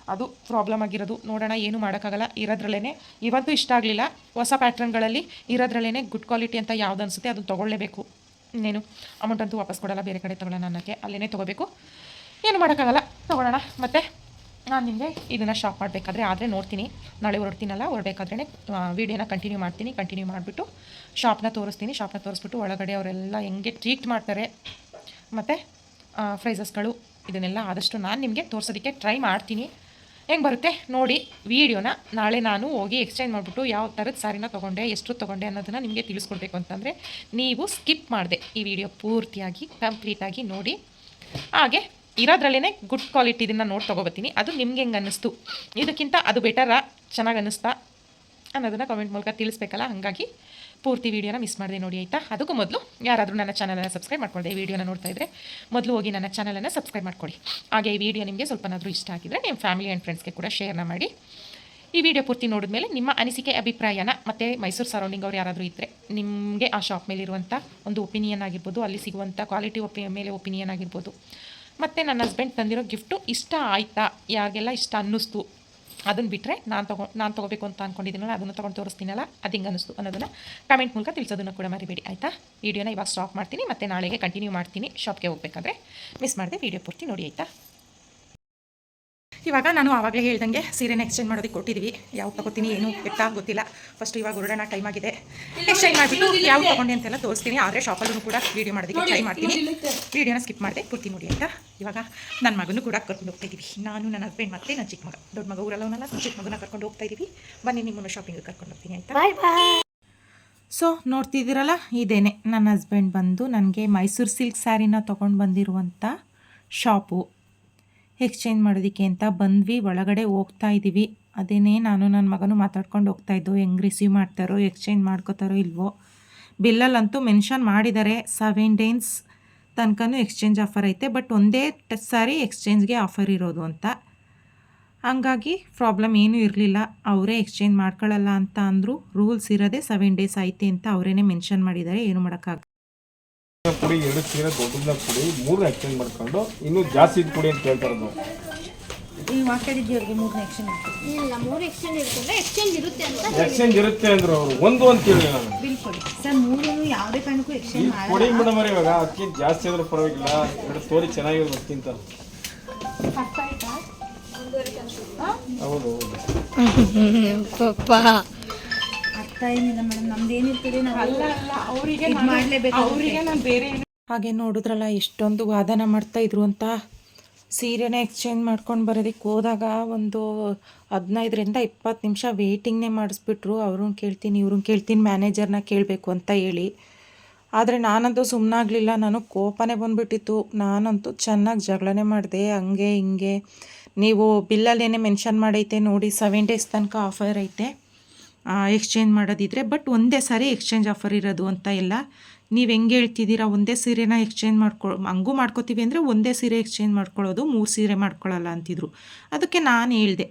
Speaker 1: ಅದು ಪ್ರಾಬ್ಲಮ್ ಆಗಿರೋದು. ನೋಡೋಣ ಏನು ಮಾಡೋಕ್ಕಾಗಲ್ಲ. ಇರೋದ್ರಲ್ಲೇ ಇವತ್ತು ಇಷ್ಟ ಆಗಲಿಲ್ಲ. ಹೊಸ ಪ್ಯಾಟ್ರನ್ಗಳಲ್ಲಿ ಇರೋದ್ರಲ್ಲೇ ಗುಡ್ ಕ್ವಾಲಿಟಿ ಅಂತ ಯಾವ್ದು ಅನಿಸುತ್ತೆ ಅದನ್ನು ತೊಗೊಳ್ಳೇಬೇಕು. ಇನ್ನೇನು ಅಮೌಂಟ್ ಅಂತೂ ವಾಪಸ್ ಕೊಡೋಲ್ಲ, ಬೇರೆ ಕಡೆ ತೊಗೊಳ್ಳೋಣ ಅನ್ನೋಕ್ಕೆ. ಅಲ್ಲೇ ತೊಗೋಬೇಕು. ಏನು ಮಾಡೋಕ್ಕಾಗಲ್ಲ, ತೊಗೊಳ್ಳೋಣ. ಮತ್ತು ನಾನು ನಿಮಗೆ ಇದನ್ನು ಶಾಪ್ ಮಾಡಬೇಕಾದ್ರೆ ಆದರೆ ನೋಡ್ತೀನಿ. ನಾಳೆ ಹೊರಡ್ತೀನಲ್ಲ ಹೊರಬೇಕಾದ್ರೇ ವೀಡಿಯೋನ ಕಂಟಿನ್ಯೂ ಮಾಡ್ತೀನಿ ಕಂಟಿನ್ಯೂ ಮಾಡಿಬಿಟ್ಟು ಶಾಪ್ನ ತೋರಿಸ್ತೀನಿ. ಶಾಪ್ನ ತೋರಿಸ್ಬಿಟ್ಟು ಒಳಗಡೆ ಅವರೆಲ್ಲ ಹೆಂಗೆ ಟ್ರೀಟ್ ಮಾಡ್ತಾರೆ. ಮತ್ತು ಫ್ರೈಸಸ್ಗಳು ಇದನ್ನೆಲ್ಲ ಆದಷ್ಟು ನಾನು ನಿಮಗೆ ತೋರಿಸೋದಕ್ಕೆ ಟ್ರೈ ಮಾಡ್ತೀನಿ. ಹೆಂಗೆ ಬರುತ್ತೆ? ನೋಡಿ, ವಿಡಿಯೋನ ನಾಳೆ ನಾನು ಹೋಗಿ ಎಕ್ಸ್ಚೇಂಜ್ ಮಾಡಿಬಿಟ್ಟು ಯಾವ ಥರದ ಸಾರಿನ ತೊಗೊಂಡೆ ಎಷ್ಟು ತೊಗೊಂಡೆ ಅನ್ನೋದನ್ನು ನಿಮಗೆ ತಿಳಿಸ್ಕೊಡ್ಬೇಕು ಅಂತಂದರೆ, ನೀವು ಸ್ಕಿಪ್ ಮಾಡಿದೆ ಈ ವಿಡಿಯೋ ಪೂರ್ತಿಯಾಗಿ, ಕಂಪ್ಲೀಟಾಗಿ ನೋಡಿ. ಹಾಗೆ ಇರೋದ್ರಲ್ಲೇ ಗುಡ್ ಕ್ವಾಲಿಟಿ ಇದನ್ನು ನೋಡಿ ತೊಗೊಬತ್ತೀನಿ. ಅದು ನಿಮ್ಗೆ ಹೆಂಗೆ ಅನ್ನಿಸ್ತು? ಇದಕ್ಕಿಂತ ಅದು ಬೆಟರಾ ಚೆನ್ನಾಗಿ ಅನ್ನಿಸ್ತಾ? ಅನ್ನೋದನ್ನು ಕಾಮೆಂಟ್ ಮೂಲಕ ತಿಳಿಸ್ಬೇಕಲ್ಲ? ಹಾಗಾಗಿ ಪೂರ್ತಿ ವೀಡಿಯೋನ ಮಿಸ್ ಮಾಡಿದೆ ನೋಡಿ, ಆಯಿತಾ? ಅದಕ್ಕೂ ಮೊದಲು ಯಾರಾದರೂ ನನ್ನ ಚಾನಲನ್ನು ಸಬ್ಸ್ಕ್ರೈಬ್ ಮಾಡ್ಕೊಳ್ಳಿ ಈ ವಿಡಿಯೋನ ನೋಡ್ತಾ ಇದ್ದರೆ ಮೊದಲು ಹೋಗಿ ನನ್ನ ಚಾನಲನ್ನು ಸಬ್ಸ್ಕ್ರೈಬ್ ಮಾಡ್ಕೊಳ್ಳಿ ಹಾಗೆ ಈ ವಿಡಿಯೋ ನಿಮಗೆ ಸ್ವಲ್ಪನಾದರೂ ಇಷ್ಟ ಆಗಿದ್ದರೆ ನಿಮ್ಮ ಫ್ಯಾಮಿಲಿ ಆ್ಯಂಡ್ ಫ್ರೆಂಡ್ಸ್ಗೆ ಕೂಡ ಶೇರ್ನ ಮಾಡಿ. ಈ ವಿಡಿಯೋ ಪೂರ್ತಿ ನೋಡಿದ್ಮೇಲೆ ನಿಮ್ಮ ಅನಿಸಿಕೆ, ಅಭಿಪ್ರಾಯನ ಮತ್ತು ಮೈಸೂರು ಸರೌಂಡಿಂಗ್ ಅವ್ರು ಯಾರಾದರೂ ಇದ್ದರೆ ನಿಮಗೆ ಆ ಶಾಪ್ ಮೇಲಿರುವಂಥ ಒಂದು ಒಪಿನಿಯನ್ ಆಗಿರ್ಬೋದು, ಅಲ್ಲಿ ಸಿಗುವಂಥ ಕ್ವಾಲಿಟಿ ಒಪಿ ಮೇಲೆ ಒಪಿನಿಯನ್ ಆಗಿರ್ಬೋದು. ಮತ್ತು ನನ್ನ ಹಸ್ಬೆಂಡ್ ತಂದಿರೋ ಗಿಫ್ಟು ಇಷ್ಟ ಆಯಿತಾ? ಯಾರಿಗೆಲ್ಲ ಇಷ್ಟ ಅನ್ನಿಸ್ತು? ಅದನ್ನು ಬಿಟ್ಟರೆ ನಾನು ತಗೊ, ನಾನು ತೊಗೋಬೇಕು ಅಂತ ಅಂದ್ಕೊಂಡಿದ್ದೀನಲ್ಲ ಅದನ್ನು ತೊಗೊಂಡು ತೋರಿಸ್ತೀನಲ್ಲ ಅದು ಹಿಂಗೆ ಅನ್ನಿಸ್ತು ಅನ್ನೋದನ್ನು ಕಮೆಂಟ್ ಮೂಲಕ ತಿಳಿಸೋದನ್ನು ಕೂಡ ಮರಿಬೇಡಿ, ಆಯಿತಾ? ವೀಡಿಯೋನ ಇವಾಗ ಸ್ಟಾಪ್ ಮಾಡ್ತೀನಿ, ಮತ್ತು ನಾಳೆಗೆ ಕಂಟಿನ್ಯೂ ಮಾಡ್ತೀನಿ ಶಾಪ್ಗೆ ಹೋಗಬೇಕಾದ್ರೆ ಮಿಸ್ ಮಾಡಿದೆ ವೀಡಿಯೋ ಪೂರ್ತಿ ನೋಡಿ, ಆಯಿತಾ? ಇವಾಗ ನಾನು ಆವಾಗಲೇ ಹೇಳ್ದಂಗೆ ಸೀರೆನ ಎಕ್ಸ್ಚೇಂಜ್ ಮಾಡೋದಕ್ಕೆ ಕೊಟ್ಟಿದ್ವಿ. ಯಾವ ತಗೋತೀನಿ ಏನು ಎತ್ತ ಗೊತ್ತಿಲ್ಲ. ಫಸ್ಟ್ ಇವಾಗ ಹೊರಡೋಣ ಟೈಮ್ ಆಗಿದೆ. ಎಕ್ಸ್ಚೇಂಜ್ ಮಾಡಿಬಿಟ್ಟು ಯಾವ ತೊಗೊಂಡೆ ಅಂತೆಲ್ಲ ತೋರಿಸ್ತೀನಿ. ಆದರೆ ಶಾಪಲ್ಲೂ ಕೂಡ ವೀಡಿಯೋ ಮಾಡೋದಕ್ಕೆ ಟ್ರೈ ಮಾಡ್ತೀನಿ. ವೀಡಿಯೋನ ಸ್ಕಿಪ್ ಮಾಡಿದೆ ಪೂರ್ತಿ ನೋಡಿ ಅಂತ ಇವಾಗ ನನ್ನ ಮಗನೂ ಕೂಡ ಕರ್ಕೊಂಡು ಹೋಗ್ತಾ ಇದ್ದೀವಿ ನಾನು ನನ್ನ ಹಸ್ಬೆಂಡ್ ಮತ್ತೆ ನನ್ನ ಚಿಕ್ಕ ಮಗ ದೊಡ್ಡ ಮಗ ಊರಲ್ಲವನಲ್ಲ ನನ್ನ ಚಿಕ್ಕ ಮಗನ ಕರ್ಕೊಂಡು ಹೋಗ್ತಾ ಇದ್ದೀವಿ ಬನ್ನಿ ನಿಮ್ಮನ್ನು ಶಾಪಿಂಗ್ ಕರ್ಕೊಂಡು ಹೋಗ್ತೀನಿ
Speaker 2: ಅಂತ
Speaker 1: ಸೊ ನೋಡ್ತಿದ್ದೀರಲ್ಲ ಇದೇನೆ. ನನ್ನ ಹಸ್ಬೆಂಡ್ ಬಂದು ನನಗೆ ಮೈಸೂರು ಸಿಲ್ಕ್ ಸ್ಯಾರಿನ ತೊಗೊಂಡು ಬಂದಿರುವಂಥ ಶಾಪು ಎಕ್ಸ್ಚೇಂಜ್ ಮಾಡೋದಕ್ಕೆ ಅಂತ ಬಂದ್ವಿ. ಒಳಗಡೆ ಹೋಗ್ತಾ ಇದ್ದೀವಿ ಅದೇನೇ ನಾನು ನನ್ನ ಮಗನೂ ಮಾತಾಡ್ಕೊಂಡು ಹೋಗ್ತಾ ಇದ್ದು, ಹೆಂಗೆ ರಿಸೀವ್ ಮಾಡ್ತಾರೋ ಎಕ್ಸ್ಚೇಂಜ್ ಮಾಡ್ಕೋತಾರೋ ಇಲ್ವೋ. ಬಿಲ್ಲಲ್ಲಂತೂ ಮೆನ್ಷನ್ ಮಾಡಿದ್ದಾರೆ. ಸೆವೆನ್ ಡೇಸ್ ತನಕನೂ ಎಕ್ಸ್ಚೇಂಜ್ ಆಫರ್ ಐತೆ. ಬಟ್ ಒಂದೇ ಸಾರಿ ಎಕ್ಸ್ಚೇಂಜ್ಗೆ ಆಫರ್ ಇರೋದು ಅಂತ. ಹಂಗಾಗಿ ಪ್ರಾಬ್ಲಮ್ ಏನೂ ಇರಲಿಲ್ಲ. ಅವರೇ ಎಕ್ಸ್ಚೇಂಜ್ ಮಾಡ್ಕೊಳ್ಳಲ್ಲ ಅಂತ ಅಂದರೂ ರೂಲ್ಸ್ ಇರೋದೇ ಸೆವೆನ್ ಡೇಸ್ ಐತೆ ಅಂತ ಅವರೇನೆ ಮೆನ್ಷನ್ ಮಾಡಿದ್ದಾರೆ. ಏನು ಮಾಡೋಕ್ಕಾಗ
Speaker 3: ಪುಡಿ ಎರಡು ಸೀರೆ ದೊಡ್ಡದ ಪುಡಿ ಮೂರು ಎಕ್ಸ್ಚೇಂಜ್ ಮಾಡ್ಕೊಂಡು ಇನ್ನೂ ಜಾಸ್ತಿ ಇದ್ ಪುಡಿ ಅಂತ ಹೇಳ್ತಾರೆ ನಾವು
Speaker 2: ಇಲ್ಲ ಮೂರು ಎಕ್ಸ್ಚೇಂಜ್ ಇರ್ತದೆ ಎಕ್ಸ್ಚೇಂಜ್ ಇರುತ್ತೆ ಅಂತ
Speaker 3: ಎಕ್ಸ್ಚೇಂಜ್ ಇರುತ್ತೆ ಅಂದ್ರು ಅವರು ಒಂದು ಅಂತ ಕೇಳಿ ನಾನು.
Speaker 4: ಸರ್ ಮೂರು ಯಾವುದೇ ಕಾರಣಕ್ಕೂ
Speaker 3: ಈ
Speaker 4: ಎಕ್ಸ್ಚೇಂಜ್
Speaker 3: ಪುಡಿ ಮೇಡಮ್ ಇವಾಗ. ಅಕ್ಕಿ ಜಾಸ್ತಿ ಆದ್ರೂ ಪರವಾಗಿಲ್ಲ. ಎರಡು ತೋರಿ ಚೆನ್ನಾಗಿರೋದು ಅದಕ್ಕಿಂತ ಹೌದು ಹೌದು.
Speaker 4: ಅರ್ಥ ಏನಿಲ್ಲ ಮೇಡಮ್ ನಮ್ದು ಏನಿರ್ತದೆ ನಾವು
Speaker 1: ಅವರಿಗೆ
Speaker 4: ಇದ್ ಮಾಡ್ಲೇಬೇಕು
Speaker 1: ಅವರಿಗೆ ನಾನು ಬೇರೆ ಹಾಗೆ ನೋಡಿದ್ರಲ್ಲ ಎಷ್ಟೊಂದು ವಾದನ ಮಾಡ್ತಾ ಇದ್ರು ಅಂತ. ಸೀರೆನ ಎಕ್ಸ್ಚೇಂಜ್ ಮಾಡ್ಕೊಂಡು ಬರೋದಕ್ಕೆ ಹೋದಾಗ ಒಂದು ಹದಿನೈದರಿಂದ ಇಪ್ಪತ್ತು ನಿಮಿಷ ವೇಟಿಂಗ್ನೇ ಮಾಡಿಸ್ಬಿಟ್ರು. ಅವ್ರನ್ನ ಕೇಳ್ತೀನಿ ಇವ್ರನ್ನ ಕೇಳ್ತೀನಿ ಮ್ಯಾನೇಜರ್ನ ಕೇಳಬೇಕು ಅಂತ ಹೇಳಿ. ಆದರೆ ನಾನಂತೂ ಸುಮ್ಮನಾಗಲಿಲ್ಲ ನಾನು ಕೋಪನೇ ಬಂದುಬಿಟ್ಟಿತ್ತು. ನಾನಂತೂ ಚೆನ್ನಾಗಿ ಜಗಳನೇ ಮಾಡಿದೆ ಹಂಗೆ ಹಿಂಗೆ. ನೀವು ಬಿಲ್ಲಲ್ಲೇನೆ ಮೆನ್ಷನ್ ಮಾಡೈತೆ ನೋಡಿ ಸೆವೆನ್ ಡೇಸ್ ತನಕ ಆಫರ್ ಐತೆ. ಎಕ್ಸ್ಚೇಂಜ್ ಮಾಡೋದಿದ್ರೆ ಬಟ್ ಒಂದೇ ಸಾರಿ ಎಕ್ಸ್ಚೇಂಜ್ ಆಫರ್ ಇರೋದು ಅಂತ ಇಲ್ಲ. ನೀವು ಹೆಂಗೆ ಹೇಳ್ತಿದ್ದೀರಾ, ಒಂದೇ ಸೀರೆನ ಎಕ್ಸ್ಚೇಂಜ್ ಮಾಡ್ಕೊ, ಹಂಗೂ ಮಾಡ್ಕೋತೀವಿ ಅಂದರೆ ಒಂದೇ ಸೀರೆ ಎಕ್ಸ್ಚೇಂಜ್ ಮಾಡ್ಕೊಳ್ಳೋದು, ಮೂರು ಸೀರೆ ಮಾಡ್ಕೊಳ್ಳಲ್ಲ ಅಂತಿದ್ರು. ಅದಕ್ಕೆ ನಾನು ಹೇಳಿದೆ,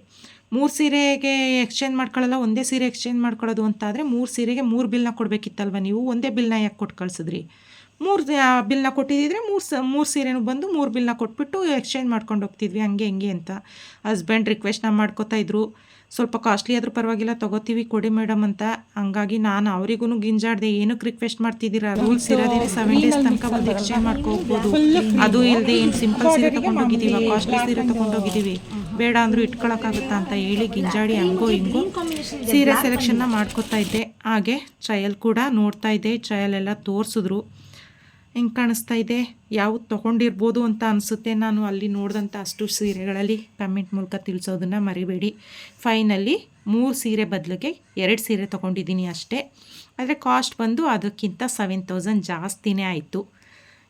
Speaker 1: ಮೂರು ಸೀರೆಗೆ ಎಕ್ಸ್ಚೇಂಜ್ ಮಾಡ್ಕೊಳ್ಳಲ್ಲ, ಒಂದೇ ಸೀರೆ ಎಕ್ಸ್ಚೇಂಜ್ ಮಾಡ್ಕೊಳ್ಳೋದು ಅಂತ ಆದರೆ ಮೂರು ಸೀರೆಗೆ ಮೂರು ಬಿಲ್ನ ಕೊಡಬೇಕಿತ್ತಲ್ವ ನೀವು? ಒಂದೇ ಬಿಲ್ನ ಯಾಕೆ ಕೊಟ್ಟು ಕಳಿಸಿದ್ರಿ ಮೂರು ಬಿಲ್ನ ಕೊಟ್ಟಿದ್ದಿದ್ರೆ ಮೂರು ಸ, ಮೂರು ಸೀರೆನೂ ಬಂದು ಮೂರು ಬಿಲ್ನ ಕೊಟ್ಬಿಟ್ಟು ಎಕ್ಸ್ಚೇಂಜ್ ಮಾಡ್ಕೊಂಡು ಹೋಗ್ತಿದ್ವಿ, ಹಂಗೆ ಹಿಂಗೆ ಅಂತ. ಹಸ್ಬೆಂಡ್ ರಿಕ್ವೆಸ್ಟ್ನ ಮಾಡ್ಕೋತಾ ಇದ್ರು. ಸ್ವಲ್ಪ ಕಾಸ್ಟ್ಲಿ ಆದರೂ ಪರವಾಗಿಲ್ಲ ತಗೋತೀವಿ ಕೊಡಿ ಮೇಡಮ್ ಅಂತ. ಹಂಗಾಗಿ ನಾನು ಅವರಿಗೂ ಗಿಂಜಾಡ್ದೆ ಏನಕ್ಕೆ ರಿಕ್ವೆಸ್ಟ್ ಮಾಡ್ತಿದ್ದೀರಾ? ರೂಲ್ಸ್ ಇರೋದೇ ಸೆವೆನ್ ಡೇಸ್ ತನಕ ಬಂದು ಎಕ್ಸ್ಚೇಂಜ್ ಮಾಡ್ಕೋಬೋದು. ಅದು ಇಲ್ಲದೆ ಏನು ಸಿಂಪಲ್ ಸೀರೆ ತೊಗೊಂಡೋಗಿದ್ದೀವಿ ಕಾಸ್ಟ್ಲಿ ಸೀರೆ ತೊಗೊಂಡೋಗಿದ್ದೀವಿ ಬೇಡ ಅಂದರೂ ಇಟ್ಕೊಳಕ್ಕಾಗುತ್ತಾ ಅಂತ ಹೇಳಿ ಗಿಂಜಾಡಿ ಹಂಗೋ ಹಿಂಗೋ ಸೀರೆ ಸೆಲೆಕ್ಷನ್ನ ಮಾಡ್ಕೋತಾ ಇದ್ದೆ. ಹಾಗೆ ಟ್ರಯಲ್ ಕೂಡ ನೋಡ್ತಾ ಇದ್ದೆ. ಟ್ರಯಲ್ ಎಲ್ಲ ತೋರಿಸಿದ್ರು. ಹೆಂಗೆ ಕಾಣಿಸ್ತಾ ಇದೆ? ಯಾವ್ದು ತೊಗೊಂಡಿರ್ಬೋದು ಅಂತ ಅನಿಸುತ್ತೆ. ನಾನು ಅಲ್ಲಿ ನೋಡಿದಂಥ ಅಷ್ಟು ಸೀರೆಗಳಲ್ಲಿ ಕಮೆಂಟ್ ಮೂಲಕ ತಿಳಿಸೋದನ್ನು ಮರಿಬೇಡಿ. ಫೈನಲ್ಲಿ ಮೂರು ಸೀರೆ ಬದಲಿಗೆ ಎರಡು ಸೀರೆ ತೊಗೊಂಡಿದ್ದೀನಿ ಅಷ್ಟೇ. ಆದರೆ ಕಾಸ್ಟ್ ಬಂದು ಅದಕ್ಕಿಂತ ಸೆವೆನ್ ತೌಸಂಡ್ ಜಾಸ್ತಿನೇ ಆಯಿತು.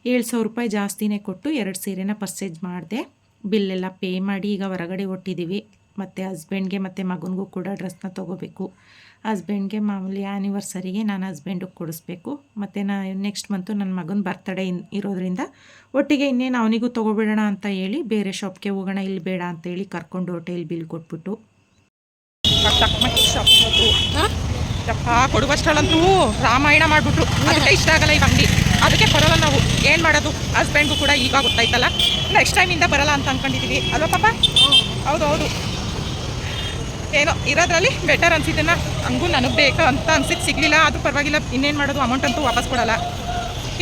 Speaker 1: ಏಳು ಸಾವಿರ ರೂಪಾಯಿ ಜಾಸ್ತಿನೇ ಕೊಟ್ಟು ಎರಡು ಸೀರೆನ ಪರ್ಚೇಸ್ ಮಾಡಿದೆ. ಬಿಲ್ಲೆಲ್ಲ ಪೇ ಮಾಡಿ ಈಗ ಹೊರಗಡೆ ಒಟ್ಟಿದ್ದೀವಿ ಮತ್ತು ಹಸ್ಬೆಂಡ್ಗೆ ಮತ್ತು ಮಗನಿಗೂ ಕೂಡ ಡ್ರೆಸ್ನ ತೊಗೋಬೇಕು. ಹಸ್ಬೆಂಡ್ಗೆ ಮಾಮೂಲಿ ಆ್ಯನಿವರ್ಸರಿಗೆ ನಾನು ಹಸ್ಬೆಂಡಿಗೆ ಕೊಡಿಸ್ಬೇಕು. ಮತ್ತು ನಾ ನೆಕ್ಸ್ಟ್ ಮಂತು ನನ್ನ ಮಗನ ಬರ್ತಡೇ ಇರೋದ್ರಿಂದ ಒಟ್ಟಿಗೆ ಇನ್ನೇನು ಅವನಿಗೂ ತೊಗೊಬಿಡೋಣ ಅಂತ ಹೇಳಿ ಬೇರೆ ಶಾಪ್ಗೆ ಹೋಗೋಣ, ಇಲ್ಲಿ ಬೇಡ ಅಂತ ಹೇಳಿ ಕರ್ಕೊಂಡು ಹೋಟೆಲ್ ಬಿಲ್ ಕೊಟ್ಬಿಟ್ಟು. ಕೊಡುವಷ್ಟಲ್ಲಂತೂ ರಾಮಾಯಣ ಮಾಡಿಬಿಟ್ರು. ಅದಕ್ಕೆ ಇಷ್ಟ ಆಗಲ್ಲ ಈ ಅಂಗಡಿ. ಅದಕ್ಕೆ ಬರೋಲ್ಲ ನಾವು. ಏನು ಮಾಡೋದು? ಹಸ್ಬೆಂಡ್ಗೂ ಕೂಡ ಈಗ ಗೊತ್ತಾಯ್ತಲ್ಲ. ನೆಕ್ಸ್ಟ್ ಟೈಮಿಂದ ಬರಲ್ಲ ಅಂತ ಅಂದ್ಕೊಂಡಿದ್ದೀವಿ ಅಲ್ವಾ ಪಾಪ? ಹೌದು ಹೌದು. ಏನೋ ಇರೋದ್ರಲ್ಲಿ ಬೆಟರ್ ಅನಿಸಿದ್ದೆ ಹಂಗೂ ನನಗೆ ಬೇಕು ಅಂತ ಅನ್ಸಿದ್ದು ಸಿಗಲಿಲ್ಲ. ಅದು ಪರವಾಗಿಲ್ಲ ಇನ್ನೇನು ಮಾಡೋದು? ಅಮೌಂಟ್ ಅಂತೂ ವಾಪಸ್ ಕೊಡಲ್ಲ.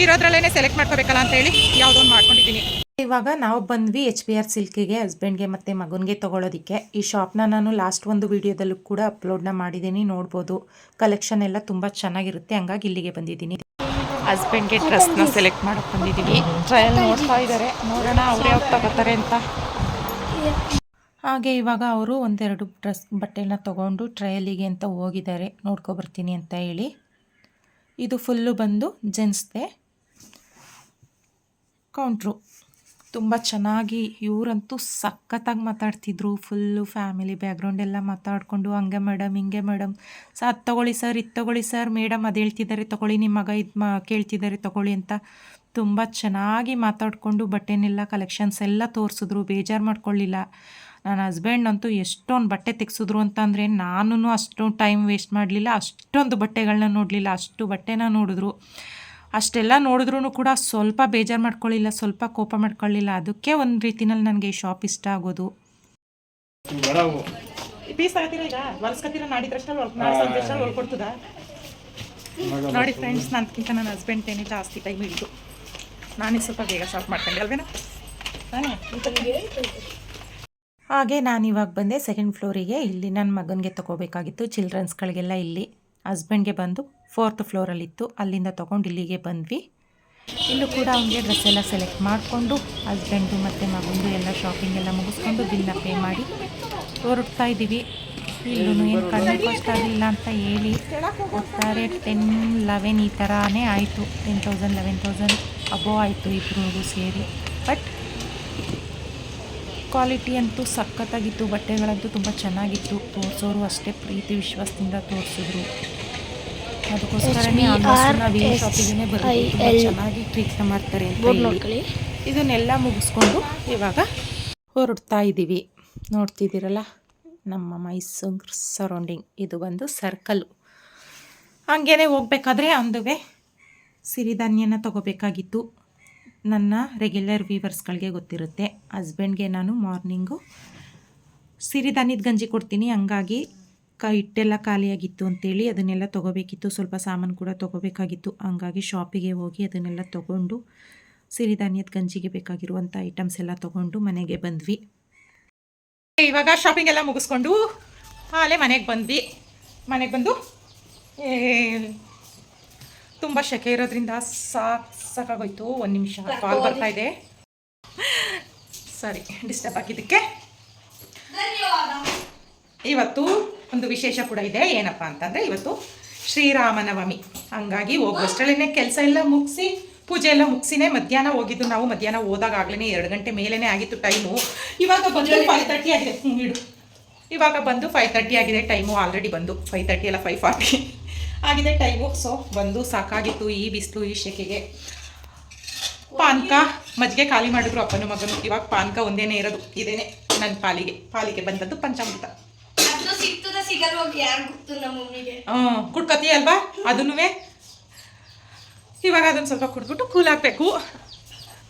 Speaker 1: ಇರೋದ್ರಲ್ಲೇ ಸೆಲೆಕ್ಟ್ ಮಾಡ್ಕೋಬೇಕಲ್ಲ ಅಂತ ಹೇಳಿ ಯಾವುದೋ ಒಂದು ಮಾಡ್ಕೊಂಡಿದ್ದೀನಿ. ಇವಾಗ ನಾವು ಬಂದ್ವಿ ಎಚ್ ಪಿ ಆರ್ ಸಿಲ್ಕಿಗೆ ಹಸ್ಬೆಂಡ್ಗೆ ಮತ್ತು ಮಗನಿಗೆ ತೊಗೊಳೋದಕ್ಕೆ. ಈ ಶಾಪ್ನ ನಾನು ಲಾಸ್ಟ್ ಒಂದು ವೀಡಿಯೋದಲ್ಲೂ ಕೂಡ ಅಪ್ಲೋಡ್ನ ಮಾಡಿದ್ದೀನಿ. ನೋಡ್ಬೋದು. ಕಲೆಕ್ಷನ್ ಎಲ್ಲ ತುಂಬ ಚೆನ್ನಾಗಿರುತ್ತೆ. ಹಂಗಾಗಿ ಇಲ್ಲಿಗೆ ಬಂದಿದ್ದೀನಿ. ಹಸ್ಬೆಂಡ್ಗೆ ಡ್ರೆಸ್ನ ಸೆಲೆಕ್ಟ್ ಮಾಡೋಕ್ಕೆ ಬಂದಿದ್ದೀನಿ. ಟ್ರಯಲ್ ನೋಡ್ತಾ ಇದ್ದಾರೆ ನೋಡೋಣ ಅವ್ರು ಯಾವ್ದು ತಗೋತಾರೆ ಅಂತ. ಹಾಗೆ ಇವಾಗ ಅವರು ಒಂದೆರಡು ಡ್ರೆಸ್ ಬಟ್ಟೆನ ತೊಗೊಂಡು ಟ್ರಯಲಿಗೆ ಅಂತ ಹೋಗಿದ್ದಾರೆ. ನೋಡ್ಕೊಬರ್ತೀನಿ ಅಂತ ಹೇಳಿ. ಇದು ಫುಲ್ಲು ಬಂದು ಜೆನ್ಸ್ದೆ ಕೌಂಟ್ರು. ತುಂಬ ಚೆನ್ನಾಗಿ ಇವರಂತೂ ಸಖತ್ತಾಗಿ ಮಾತಾಡ್ತಿದ್ರು. ಫುಲ್ಲು ಫ್ಯಾಮಿಲಿ ಬ್ಯಾಕ್ಗ್ರೌಂಡ್ ಎಲ್ಲ ಮಾತಾಡಿಕೊಂಡು, ಹಂಗೆ ಮೇಡಮ್, ಹಿಂಗೆ ಮೇಡಮ್ ಸ ಅದು ತೊಗೊಳ್ಳಿ ಸರ್, ಇದು ತೊಗೊಳ್ಳಿ ಸರ್, ಮೇಡಮ್ ಅದು ಹೇಳ್ತಿದ್ದಾರೆ, ತೊಗೊಳ್ಳಿ ನಿಮ್ಮ ಮಗ ಇದು ಮಾ, ಕೇಳ್ತಿದ್ದಾರೆ, ತೊಗೊಳ್ಳಿ ಅಂತ ತುಂಬ ಚೆನ್ನಾಗಿ ಮಾತಾಡಿಕೊಂಡು ಬಟ್ಟೆನೆಲ್ಲ, ಕಲೆಕ್ಷನ್ಸ್ ಎಲ್ಲ ತೋರಿಸಿದ್ರು. ಬೇಜಾರು ಮಾಡ್ಕೊಳ್ಳಿಲ್ಲ ನನ್ನ ಹಸ್ಬೆಂಡ್ ಅಂತೂ ಎಷ್ಟೊಂದು ಬಟ್ಟೆ ತೆಗೆಸಿದ್ರು ಅಂತಂದರೆ ನಾನು ಅಷ್ಟೊಂದು ಟೈಮ್ ವೇಸ್ಟ್ ಮಾಡಲಿಲ್ಲ, ಅಷ್ಟೊಂದು ಬಟ್ಟೆಗಳನ್ನ ನೋಡಲಿಲ್ಲ, ಅಷ್ಟು ಬಟ್ಟೆನ ನೋಡಿದ್ರು. ಅಷ್ಟೆಲ್ಲ ನೋಡಿದ್ರೂ ಕೂಡ ಸ್ವಲ್ಪ ಬೇಜಾರು ಮಾಡ್ಕೊಳ್ಳಿಲ್ಲ, ಸ್ವಲ್ಪ ಕೋಪ ಮಾಡ್ಕೊಳ್ಳಿಲ್ಲ. ಅದಕ್ಕೆ ಒಂದು ರೀತಿನಲ್ಲಿ ನನಗೆ ಈ ಶಾಪ್ ಇಷ್ಟ ಆಗೋದು. ಪೀಸ್ ನೋಡಿ ಫ್ರೆಂಡ್ಸ್ ನನಗಿಂತ ನನ್ನ ಹಸ್ಬೆಂಡ್ ಜಾಸ್ತಿ ಟೈಮ್ ಹಿಡಿದು. ನಾನೇ ಸ್ವಲ್ಪ ಬೇಗ ಶಾಪ್ ಮಾಡ್ಕೊಂಡೆ, ಅಲ್ವೇನಾ? ಹಾಗೆ ನಾನು ಇವಾಗ ಬಂದೆ ಸೆಕೆಂಡ್ ಫ್ಲೋರಿಗೆ ಇಲ್ಲಿ ನನ್ನ ಮಗನಿಗೆ ತೊಗೋಬೇಕಾಗಿತ್ತು. ಚಿಲ್ಡ್ರನ್ಸ್ಗಳಿಗೆಲ್ಲ ಇಲ್ಲಿ ಹಸ್ಬೆಂಡ್ಗೆ ಬಂದು ಫೋರ್ತ್ ಫ್ಲೋರಲ್ಲಿತ್ತು ಅಲ್ಲಿಂದ ತೊಗೊಂಡು ಇಲ್ಲಿಗೆ ಬಂದ್ವಿ. ಇಲ್ಲೂ ಕೂಡ ಅವನಿಗೆ ಡ್ರೆಸ್ ಎಲ್ಲ ಸೆಲೆಕ್ಟ್ ಮಾಡಿಕೊಂಡು ಹಸ್ಬೆಂಡು ಮತ್ತು ಮಗಂದು ಎಲ್ಲ ಶಾಪಿಂಗ್ ಎಲ್ಲ ಮುಗಿಸ್ಕೊಂಡು ಬಿಲ್ನ ಪೇ ಮಾಡಿ ಹೊರಡ್ತಾ ಇದ್ದೀವಿ. ಇಲ್ಲೂ ಏನು ಕಡಿಮೆ ಕಷ್ಟ ಆಗಲಿಲ್ಲ ಅಂತ ಹೇಳಿ ಒಟ್ಟಾರೆ ಟೆನ್ ಲೆವೆನ್ ಈ ಥರನೇ ಆಯಿತು. Ten thousand eleven thousand above ಆಯಿತು ಇಬ್ಬರಿಗೂ ಸೇರಿ. ಬಟ್ ಕ್ವಾಲಿಟಿ ಅಂತೂ ಸಖತ್ತಾಗಿತ್ತು ಬಟ್ಟೆಗಳಂತೂ ತುಂಬ ಚೆನ್ನಾಗಿತ್ತು. ತೋರಿಸೋರು ಅಷ್ಟೇ ಪ್ರೀತಿ ವಿಶ್ವಾಸದಿಂದ ತೋರಿಸಿದ್ರು. ಅದಕ್ಕೋಸ್ಕರ ನಾವು ಈ ಶಾಪಿಗೆ ಬರ್ತೀವಿ ಚೆನ್ನಾಗಿ ಟ್ರೀಟ್ ಮಾಡ್ತಾರೆ ಅಂತ ಇದನ್ನೆಲ್ಲ ಮುಗಿಸ್ಕೊಂಡು ಇವಾಗ ಹೊರಡ್ತಾ ಇದ್ದೀವಿ. ನೋಡ್ತಿದ್ದೀರಲ್ಲ ನಮ್ಮ ಮೈಸೂರು ಸರೌಂಡಿಂಗ್ ಇದು ಬಂದು ಸರ್ಕಲ್ಲು ಹಂಗೇನೆ ಹೋಗ್ಬೇಕಾದ್ರೆ ಅಂದುವೆ ಸಿರಿಧಾನ್ಯನ ತಗೋಬೇಕಾಗಿತ್ತು. ನನ್ನ ರೆಗ್ಯುಲರ್ ವೀವರ್ಸ್ಗಳಿಗೆ ಗೊತ್ತಿರುತ್ತೆ. ಹಸ್ಬೆಂಡ್ಗೆ ನಾನು ಮಾರ್ನಿಂಗು ಸಿರಿಧಾನ್ಯದ ಗಂಜಿ ಕೊಡ್ತೀನಿ. ಹಂಗಾಗಿ ಕ ಹಿಟ್ಟೆಲ್ಲ ಖಾಲಿಯಾಗಿತ್ತು ಅಂತೇಳಿ ಅದನ್ನೆಲ್ಲ ತೊಗೋಬೇಕಿತ್ತು. ಸ್ವಲ್ಪ ಸಾಮಾನು ಕೂಡ ತೊಗೋಬೇಕಾಗಿತ್ತು. ಹಂಗಾಗಿ ಶಾಪಿಗೆ ಹೋಗಿ ಅದನ್ನೆಲ್ಲ ತೊಗೊಂಡು ಸಿರಿಧಾನ್ಯದ ಗಂಜಿಗೆ ಬೇಕಾಗಿರುವಂಥ ಐಟಮ್ಸ್ ಎಲ್ಲ ತೊಗೊಂಡು ಮನೆಗೆ ಬಂದ್ವಿ. ಇವಾಗ ಶಾಪಿಂಗ್ ಎಲ್ಲ ಮುಗಿಸ್ಕೊಂಡು ಆಲೆ ಮನೆಗೆ ಬಂದ್ವಿ. ಮನೆಗೆ ಬಂದು ತುಂಬ ಶೆಕೆ ಇರೋದ್ರಿಂದ ಸಾಕು ಸಾಕಾಗೋಯ್ತು. ಒಂದು ನಿಮಿಷ ಕಾಲ್ ಬರ್ತಾ ಇದೆ. ಸಾರಿ ಡಿಸ್ಟರ್ಬ್ ಆಗಿದ್ದಕ್ಕೆ. ಇವತ್ತು ಒಂದು ವಿಶೇಷ ಕೂಡ ಇದೆ. ಏನಪ್ಪ ಅಂತಂದರೆ ಇವತ್ತು ಶ್ರೀರಾಮನವಮಿ. ಹಂಗಾಗಿ ಹೋಗುವಷ್ಟರಲ್ಲೇ ಕೆಲಸ ಎಲ್ಲ ಮುಗಿಸಿ ಪೂಜೆ ಎಲ್ಲ ಮುಗಿಸಿನೇ ಮಧ್ಯಾಹ್ನ ಹೋಗಿದ್ದು ನಾವು. ಮಧ್ಯಾಹ್ನ ಹೋದಾಗ ಆಗ್ಲೇ ಎರಡು ಗಂಟೆ ಮೇಲೇ ಆಗಿತ್ತು ಟೈಮು. ಇವಾಗ ಬಂದು ಫೈವ್ ತರ್ಟಿ ಆಗಿದೆ. ಇಡು. ಇವಾಗ ಬಂದು ಫೈವ್ ತರ್ಟಿ ಆಗಿದೆ. ಟೈಮು ಆಲ್ರೆಡಿ ಬಂದು. ಫೈವ್ ತರ್ಟಿ ಎಲ್ಲ ಫೈವ್ ಫಾರ್ಟಿ ಆಗಿದೆ ಟೈಮು ಸೊ ಬಂದು ಸಾಕಾಗಿತ್ತು ಈ ಬಿಸಿಲು ಈ ಶೆಕೆಗೆ. ಪಾನ್ಕ ಮಜ್ಜಿಗೆ ಖಾಲಿ ಮಾಡಿದ್ರು ಅಪ್ಪನ ಮಗನು. ಇವಾಗ ಪಾನ್ಕ ಒಂದೇನೇ ಇರೋದು ಇದೇನೆ ನನ್ನ ಪಾಲಿಗೆ. ಪಾಲಿಗೆ ಬಂದದ್ದು ಪಂಚಾಮೃತ. ಹ್ಞೂ ಕುಡ್ಕತಿ ಅಲ್ವಾ? ಅದನ್ನೂ ಇವಾಗ ಅದನ್ನು ಸ್ವಲ್ಪ ಕುಡ್ಬಿಟ್ಟು ಕೂಲ್ ಹಾಕಬೇಕು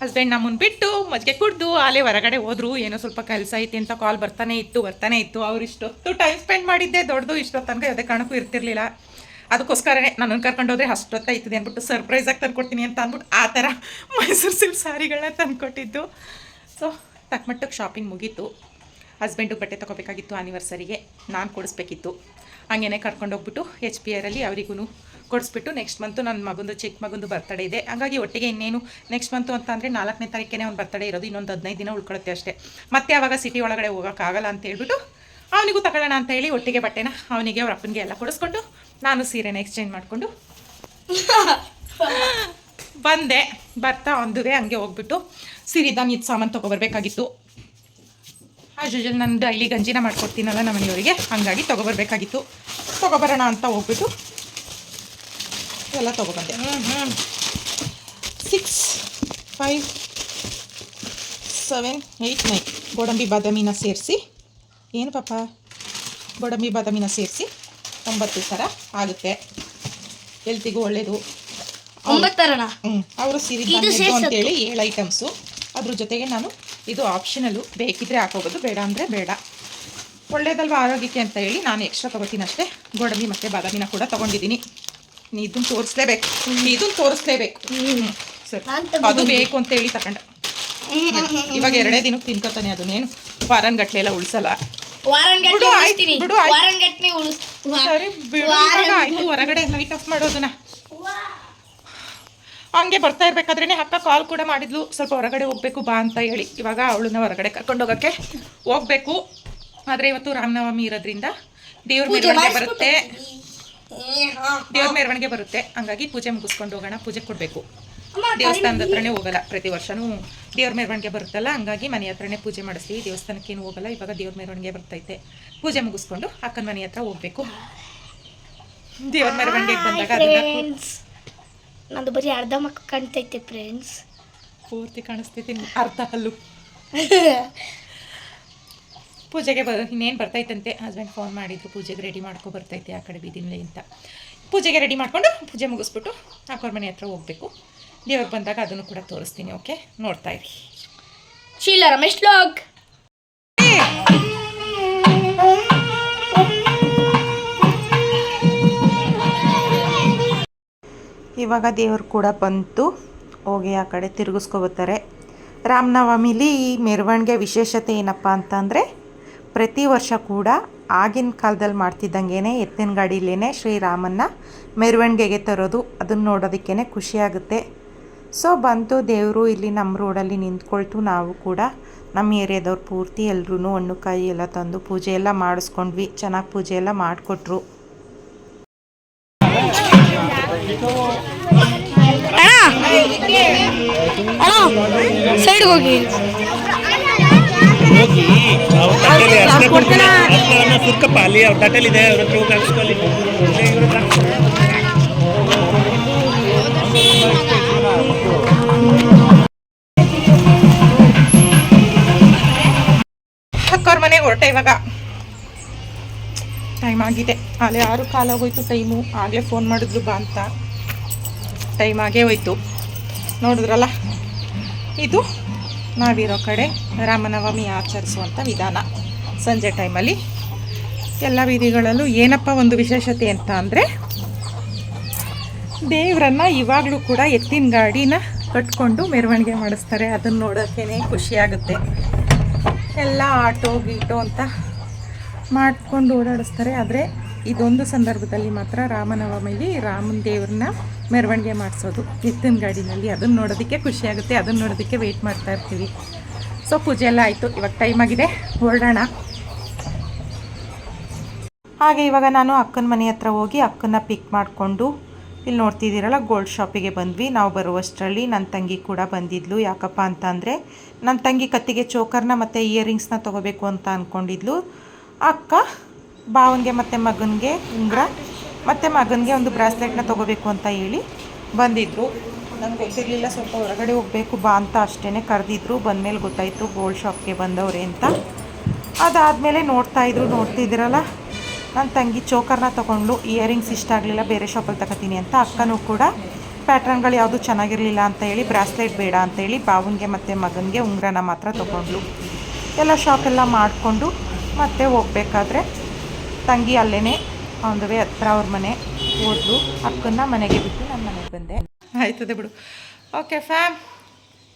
Speaker 1: ಹಸ್ಬೆಂಡ್ ನಮ್ಮನ್ನು ಬಿಟ್ಟು ಮಜ್ಜಿಗೆ ಕುಡ್ದು ಆಲೇ ಹೊರಗಡೆ ಹೋದ್ರು. ಏನೋ ಸ್ವಲ್ಪ ಕೆಲಸ ಐತಿ ಅಂತ ಕಾಲ್ ಬರ್ತಾನೆ ಇತ್ತು ಬರ್ತಾನೆ ಇತ್ತು. ಅವ್ರು ಇಷ್ಟೊತ್ತು ಟೈಮ್ ಸ್ಪೆಂಡ್ ಮಾಡಿದ್ದೆ ದೊಡ್ಡದು. ಇಷ್ಟೊತ್ತು ತನಕ ಯಾವುದೇ ಕಾರಣಕ್ಕೂ ಇರ್ತಿರ್ಲಿಲ್ಲ. ಅದಕ್ಕೋಸ್ಕರನೇ ನನ್ನನ್ನು ಕರ್ಕೊಂಡು ಹೋದ್ರೆ ಅಷ್ಟೊತ್ತ ಇತ್ತು ಅಂದ್ಬಿಟ್ಟು ಸರ್ಪ್ರೈಸಾಗಿ ತಂದುಕೊಡ್ತೀನಿ ಅಂತ ಅಂದ್ಬಿಟ್ಟು ಆ ಥರ ಮೈಸೂರು ಸಿಲ್ಕ್ ಸಾರಿಗಳನ್ನ ತಂದ್ಕೊಟ್ಟಿದ್ದು. ಸೊ ತಕ್ಕಮಟ್ಟಕ್ಕೆ ಶಾಪಿಂಗ್ ಮುಗೀತು. ಹಸ್ಬೆಂಡು ಬಟ್ಟೆ ತೊಗೋಬೇಕಾಗಿತ್ತು ಆನಿವರ್ಸರಿಗೆ ನಾನು ಕೊಡಿಸ್ಬೇಕಿತ್ತು. ಹಂಗೇನೆ ಕರ್ಕೊಂಡೋಗ್ಬಿಟ್ಟು ಎಚ್ ಪಿ ಆರಲ್ಲಿ ಅವರಿಗೂ ಕೊಡಿಸ್ಬಿಟ್ಟು ನೆಕ್ಸ್ಟ್ ಮಂತು ನನ್ನ ಮಗಂದು ಚಿಕ್ಕ ಮಗಂದು ಬರ್ತಡೇ ಇದೆ. ಹಾಗಾಗಿ ಒಟ್ಟಿಗೆ ಇನ್ನೇನು ನೆಕ್ಸ್ಟ್ ಮಂತು ಅಂತ ಅಂದರೆ ನಾಲ್ಕನೇ ತಾರೀಕೇ ಅವ್ನು ಬರ್ತಡೇ ಇರೋದು. ಇನ್ನೊಂದು ಹದಿನೈದು ದಿನ ಉಳ್ಕೊಳುತ್ತೆ ಅಷ್ಟೇ. ಮತ್ತೆ ಆವಾಗ ಸಿಟಿ ಒಳಗಡೆ ಹೋಗೋಕ್ಕಾಗಲ್ಲ ಅಂತ ಹೇಳ್ಬಿಟ್ಟು ಅವನಿಗೂ ತಗೊಳ್ಳೋಣ ಅಂತ ಹೇಳಿ ಒಟ್ಟಿಗೆ ಬಟ್ಟೆನ ಅವನಿಗೆ ಅವ್ರ ಅಪ್ಪನಿಗೆ ಎಲ್ಲ ಕೊಡಿಸ್ಕೊಂಡು ನಾನು ಸೀರೆನ ಎಕ್ಸ್ಚೇಂಜ್ ಮಾಡಿಕೊಂಡು ಬಂದೆ. ಬರ್ತಾ ಒಂದುವೆ ಹಂಗೆ ಹೋಗ್ಬಿಟ್ಟು ಇದು ಸಾಮಾನು ತೊಗೊಬರ್ಬೇಕಾಗಿತ್ತು ಆಸ್ ಯೂಶಲ್ ನಾನು ಡೈಲಿ ಗಂಜಿನ ಮಾಡ್ಕೊಡ್ತೀನಲ್ಲ ನಮ್ಮ ಮನೆಯವರಿಗೆ ಹಂಗಾಗಿ ತೊಗೊಬರ್ಬೇಕಾಗಿತ್ತು ತೊಗೊಬರೋಣ ಅಂತ ಹೋಗ್ಬಿಟ್ಟು ಎಲ್ಲ ತೊಗೊಬಂದೆ six five seven eight nine ಗೋಡಂಬಿ ಬಾದಾಮಿನ ಸೇರಿಸಿ ಏನು ಪಾಪ? ಗೋಡಂಬಿ ಬಾದಾಮಿನ ಸೇರಿಸಿ ಒಂಬತ್ತು ಥರ ಆಗುತ್ತೆ. ಹೆಲ್ತಿಗೂ ಒಳ್ಳೆಯದು ಹ್ಞೂ ಅವರು ಸಿರಿಧಾನ್ಯದ್ದು. ಅಂತೇಳಿ ಏಳು ಐಟಮ್ಸು ಅದ್ರ ಜೊತೆಗೆ ನಾನು ಇದು ಆಪ್ಷನಲ್ಲು ಬೇಕಿದ್ರೆ ಹಾಕೋಬೋದು ಬೇಡ ಅಂದರೆ ಬೇಡ. ಒಳ್ಳೇದಲ್ವ ಆರೋಗ್ಯಕ್ಕೆ ಅಂತ ಹೇಳಿ ನಾನು ಎಕ್ಸ್ಟ್ರಾ ತೊಗೋತೀನಿ ಅಷ್ಟೇ ಗೋಡಂಬಿ ಮತ್ತು ಬಾದಾಮಿನ ಕೂಡ ತೊಗೊಂಡಿದ್ದೀನಿ. ನೀ ಇದನ್ನು ತೋರಿಸ್ಲೇಬೇಕು. ಇದನ್ನು ತೋರಿಸ್ಲೇಬೇಕು. ಹ್ಞೂ ಸರಿ. ಅದು ಬೇಕು ಅಂತ ಹೇಳಿ ತಗೊಂಡೆ ಇವಾಗ ಎರಡೇ ದಿನಕ್ಕೆ ತಿನ್ಕೋತಾನೆ ಅದನ್ನೇನು ಫಾರನ್ ಗಟ್ಟಲೆ ಎಲ್ಲ ಉಳಿಸಲ್ಲ.
Speaker 2: ವಾರನ್ಗಟ್ಲೆ
Speaker 1: ಬಿಡು, ಆಯ್ತು,
Speaker 2: ಉಳಿಸ್ತೀನಿ.
Speaker 1: ಬಿಡು, ಆಯ್ತು.
Speaker 2: ವಾರನ್ಗಟ್ಲೆ ಉಳಿಸ್
Speaker 1: ಸರಿ ಬಿಡು ಇವಾಗ ಆಯ್ತು ಹೊರಗಡೆ ಲೈಟ್ ಆಫ್ ಮಾಡೋದನ್ನ. ಹಂಗೆ ಬರ್ತಾ ಇರ್ಬೇಕಾದ್ರೇ ಅಕ್ಕ ಕಾಲ್ ಕೂಡ ಮಾಡಿದ್ಲು. ಸ್ವಲ್ಪ ಹೊರಗಡೆ ಹೋಗ್ಬೇಕು ಬಾ ಅಂತ ಹೇಳಿ. ಇವಾಗ ಅವಳನ್ನ ಹೊರಗಡೆ ಕರ್ಕೊಂಡು ಹೋಗಕ್ಕೆ ಹೋಗ್ಬೇಕು. ಆದ್ರೆ ಇವತ್ತು ರಾಮನವಮಿ ಇರೋದ್ರಿಂದ ದೇವ್ರ ಮೆರವಣಿಗೆ ಬರುತ್ತೆ. ದೇವ್ರ ಮೆರವಣಿಗೆ ಬರುತ್ತೆ. ಹಂಗಾಗಿ ಪೂಜೆ ಮುಗಿಸ್ಕೊಂಡು ಹೋಗೋಣ ಪೂಜೆ ಕೊಡಬೇಕು. ದೇವಸ್ಥಾನದ ಹತ್ರನೇ ಹೋಗಲ್ಲ. ಪ್ರತಿ ವರ್ಷನೂ ದೇವ್ರ ಮೆರವಣಿಗೆ ಬರುತ್ತಲ್ಲ ಹಂಗಾಗಿ ಮನೆ ಹತ್ರನೇ ಪೂಜೆ ಮಾಡಿಸ್ತೀವಿ ದೇವಸ್ಥಾನಕ್ಕೇನು ಹೋಗಲ್ಲ ಇವಾಗ ದೇವ್ರ ಮೆರವಣಿಗೆ ಬರ್ತೈತೆ. ಪೂಜೆ ಮುಗಿಸ್ಕೊಂಡು ಅಕ್ಕನ ಮನೆ ಹತ್ರ ಹೋಗ್ಬೇಕು. ದೇವ್ರ ಮೆರವಣಿಗೆಗೆ ಬಂದಾಗ
Speaker 2: ನಂದು ಬರೀ ಅರ್ಧ ಮಕ್ಕ ಕಾಣ್ತೈತೆ ಫ್ರೆಂಡ್ಸ್
Speaker 1: ಪೂರ್ತಿ ಕಾಣಿಸ್ತೈತಿ ಅರ್ಧ ಹಲ್ಲು. ಪೂಜೆಗೆ ಬ ಇನ್ನೇನು ಬರ್ತೈತಂತೆ? ಹಸ್ಬೆಂಡ್ ಫೋನ್ ಮಾಡಿದ್ರು ಪೂಜೆಗೆ ರೆಡಿ ಮಾಡ್ಕೊ ಬರ್ತೈತೆ ಆ ಕಡೆ ಬೀದಿನಲ್ಲಿ ಅಂತ. ಪೂಜೆಗೆ ರೆಡಿ ಮಾಡಿಕೊಂಡು ಪೂಜೆ ಮುಗಿಸ್ಬಿಟ್ಟು ಅಕ್ಕವ್ರ ಮನೆ ಹತ್ರ ಹೋಗಬೇಕು. ದೇವ್ರು ಬಂದಾಗ ಅದನ್ನು ಕೂಡ ತೋರಿಸ್ತೀನಿ ಓಕೆ? ನೋಡ್ತಾ ಇರಿ.
Speaker 2: ಶೀಲ ರಮೇಶ್ ಲಾಗ್
Speaker 1: ಇವಾಗ ದೇವರು ಕೂಡ ಬಂತು. ಹೋಗಿ ಆ ಕಡೆ ತಿರುಗಿಸ್ಕೊಬತ್ತಾರೆ. ರಾಮನವಮಿಲಿ ಈ ಮೆರವಣಿಗೆ ವಿಶೇಷತೆ ಏನಪ್ಪ ಅಂತಂದರೆ ಪ್ರತಿ ವರ್ಷ ಕೂಡ ಆಗಿನ ಕಾಲದಲ್ಲಿ ಮಾಡ್ತಿದ್ದಂಗೆ ಎತ್ತಿನ ಗಾಡಿಲೇ ಶ್ರೀರಾಮನ್ನ ಮೆರವಣಿಗೆಗೆ ತರೋದು. ಅದನ್ನು ನೋಡೋದಕ್ಕೇ ಖುಷಿಯಾಗುತ್ತೆ ಸೊ ಬಂತು ದೇವರು ಇಲ್ಲಿ ನಮ್ಮ ರೋಡಲ್ಲಿ ನಿಂತ್ಕೊಳ್ತು ನಾವು ಕೂಡ ನಮ್ಮ ಏರಿಯಾದವ್ರು ಪೂರ್ತಿ ಎಲ್ರೂ ಹಣ್ಣು ಕಾಯಿ ಎಲ್ಲ ತಂದು ಪೂಜೆ ಎಲ್ಲ ಮಾಡಿಸ್ಕೊಂಡ್ವಿ ಚೆನ್ನಾಗಿ ಪೂಜೆ ಎಲ್ಲ ಮಾಡಿಕೊಟ್ರು
Speaker 2: ಹೋಗಿ
Speaker 1: ಅಕ್ಕವ್ರ ಮನೆಗೆ ಹೊರಟೆ ಇವಾಗ. ಟೈಮ್ ಆಗಿದೆ. ಅಲ್ಲಿ ಆರು ಕಾಲಾಗೋಯ್ತು ಟೈಮು ಆಗಲೇ ಫೋನ್ ಮಾಡಿದ್ರು ಬಾ ಅಂತ. ಟೈಮ್ ಆಗೇ ಹೋಯ್ತು. ನೋಡಿದ್ರಲ್ಲ? ಇದು ನಾವಿರೋ ಕಡೆ ರಾಮನವಮಿ ಆಚರಿಸುವಂಥ ವಿಧಾನ. ಸಂಜೆ ಟೈಮಲ್ಲಿ ಎಲ್ಲ ವಿಧಿಗಳಲ್ಲೂ ಏನಪ್ಪ ಒಂದು ವಿಶೇಷತೆ ಅಂತ ಅಂದರೆ ದೇವರನ್ನು ಇವಾಗಲೂ ಕೂಡ ಎತ್ತಿನ ಗಾಡಿನ ಕಟ್ಕೊಂಡು ಮೆರವಣಿಗೆ ಮಾಡಿಸ್ತಾರೆ. ಅದನ್ನು ನೋಡೋಕ್ಕೇ ಖುಷಿಯಾಗುತ್ತೆ ಎಲ್ಲ ಆಟೋ, ಗೀಟೋ ಅಂತ ಮಾಡಿಕೊಂಡು ಓಡಾಡಿಸ್ತಾರೆ. ಆದರೆ ಇದೊಂದು ಸಂದರ್ಭದಲ್ಲಿ ಮಾತ್ರ ರಾಮನವಮಿಲಿ ರಾಮನ ದೇವ್ರನ್ನ ಮೆರವಣಿಗೆ ಮಾಡಿಸೋದು. ಎತ್ತಿನ ಗಾಡಿನಲ್ಲಿ ಅದನ್ನು ನೋಡೋದಕ್ಕೆ ಖುಷಿಯಾಗುತ್ತೆ ಅದನ್ನು ನೋಡೋದಕ್ಕೆ ವೆಯ್ಟ್ ಮಾಡ್ತಾ ಇರ್ತೀವಿ. ಸೊ ಪೂಜೆ ಎಲ್ಲ ಆಯಿತು. ಇವಾಗ ಟೈಮ್ ಆಗಿದೆ. ಹೊರಡೋಣ. ಹಾಗೆ ಇವಾಗ ನಾನು ಅಕ್ಕನ ಮನೆ ಹತ್ರ ಹೋಗಿ ಅಕ್ಕನ ಪಿಕ್ ಮಾಡಿಕೊಂಡು ಇಲ್ಲಿ ನೋಡ್ತಿದ್ದೀರಲ್ಲ ಗೋಲ್ಡ್ ಶಾಪಿಗೆ ಬಂದ್ವಿ. ನಾವು ಬರುವಷ್ಟರಲ್ಲಿ ನನ್ನ ತಂಗಿ ಕೂಡ ಬಂದಿದ್ಲು. ಯಾಕಪ್ಪ ಅಂತ ಅಂದರೆ ನನ್ನ ತಂಗಿ ಕತ್ತಿಗೆ ಚೋಕರ್ನ ಮತ್ತು ಇಯರಿಂಗ್ಸ್ನ ತೊಗೋಬೇಕು ಅಂತ ಅಂದ್ಕೊಂಡಿದ್ಲು ಅಕ್ಕ ಬಾವನಿಗೆ ಮತ್ತು ಮಗನಿಗೆ ಉಂಗುರ, ಮತ್ತು ಮಗನಿಗೆ ಒಂದು ಬ್ರಾಸ್ಲೆಟ್ನ ತೊಗೋಬೇಕು ಅಂತ ಹೇಳಿ ಬಂದಿದ್ದರು ನಂಗೆ ಗೊತ್ತಿರಲಿಲ್ಲ, ಸ್ವಲ್ಪ ಹೊರಗಡೆ ಹೋಗಬೇಕು, ಬಾ ಅಂತ ಅಷ್ಟೇ ಕರೆದಿದ್ರು. ಬಂದಮೇಲೆ ಗೊತ್ತಾಯಿತು ಗೋಲ್ಡ್ ಶಾಪ್ಗೆ ಬಂದವ್ರೆ ಅಂತ. ಅದಾದಮೇಲೆ ನೋಡ್ತಾಯಿದ್ರು ನೋಡ್ತಿದ್ದೀರಲ್ಲ ನನ್ನ ತಂಗಿ ಚೋಕರ್ನ ತೊಗೊಂಡ್ಲು ಇಯರಿಂಗ್ಸ್ ಇಷ್ಟ ಆಗಲಿಲ್ಲ ಬೇರೆ ಶಾಪಲ್ಲಿ ತಗೋತೀನಿ ಅಂತ ಅಕ್ಕನೂ ಕೂಡ ಪ್ಯಾಟ್ರನ್ಗಳು ಯಾವುದು ಚೆನ್ನಾಗಿರಲಿಲ್ಲ ಅಂತ ಹೇಳಿ ಬ್ರಾಸ್ಲೆಟ್ ಬೇಡ ಅಂತೇಳಿ ಬಾವನಿಗೆ ಮತ್ತು ಮಗನಿಗೆ ಉಂಗ್ರನ ಮಾತ್ರ ತೊಗೊಂಡ್ಲು ಎಲ್ಲ ಶಾಪೆಲ್ಲ ಮಾಡಿಕೊಂಡು ಮತ್ತೆ ಹೋಗಬೇಕಾದ್ರೆ ತಂಗಿ ಅಲ್ಲೇ ಒಂದು ವೇ ಹತ್ರ ಅವ್ರ ಮನೆ ಹೋದ್ಲು. ಅಕ್ಕನ್ನ ಮನೆಗೆ ಬಿಟ್ಟು ನಾನು ಮನೆಗೆ ಬಂದೆ. ಆಯ್ತದೆ ಬಿಡು. ಓಕೆ ಫ್ಯಾಮ್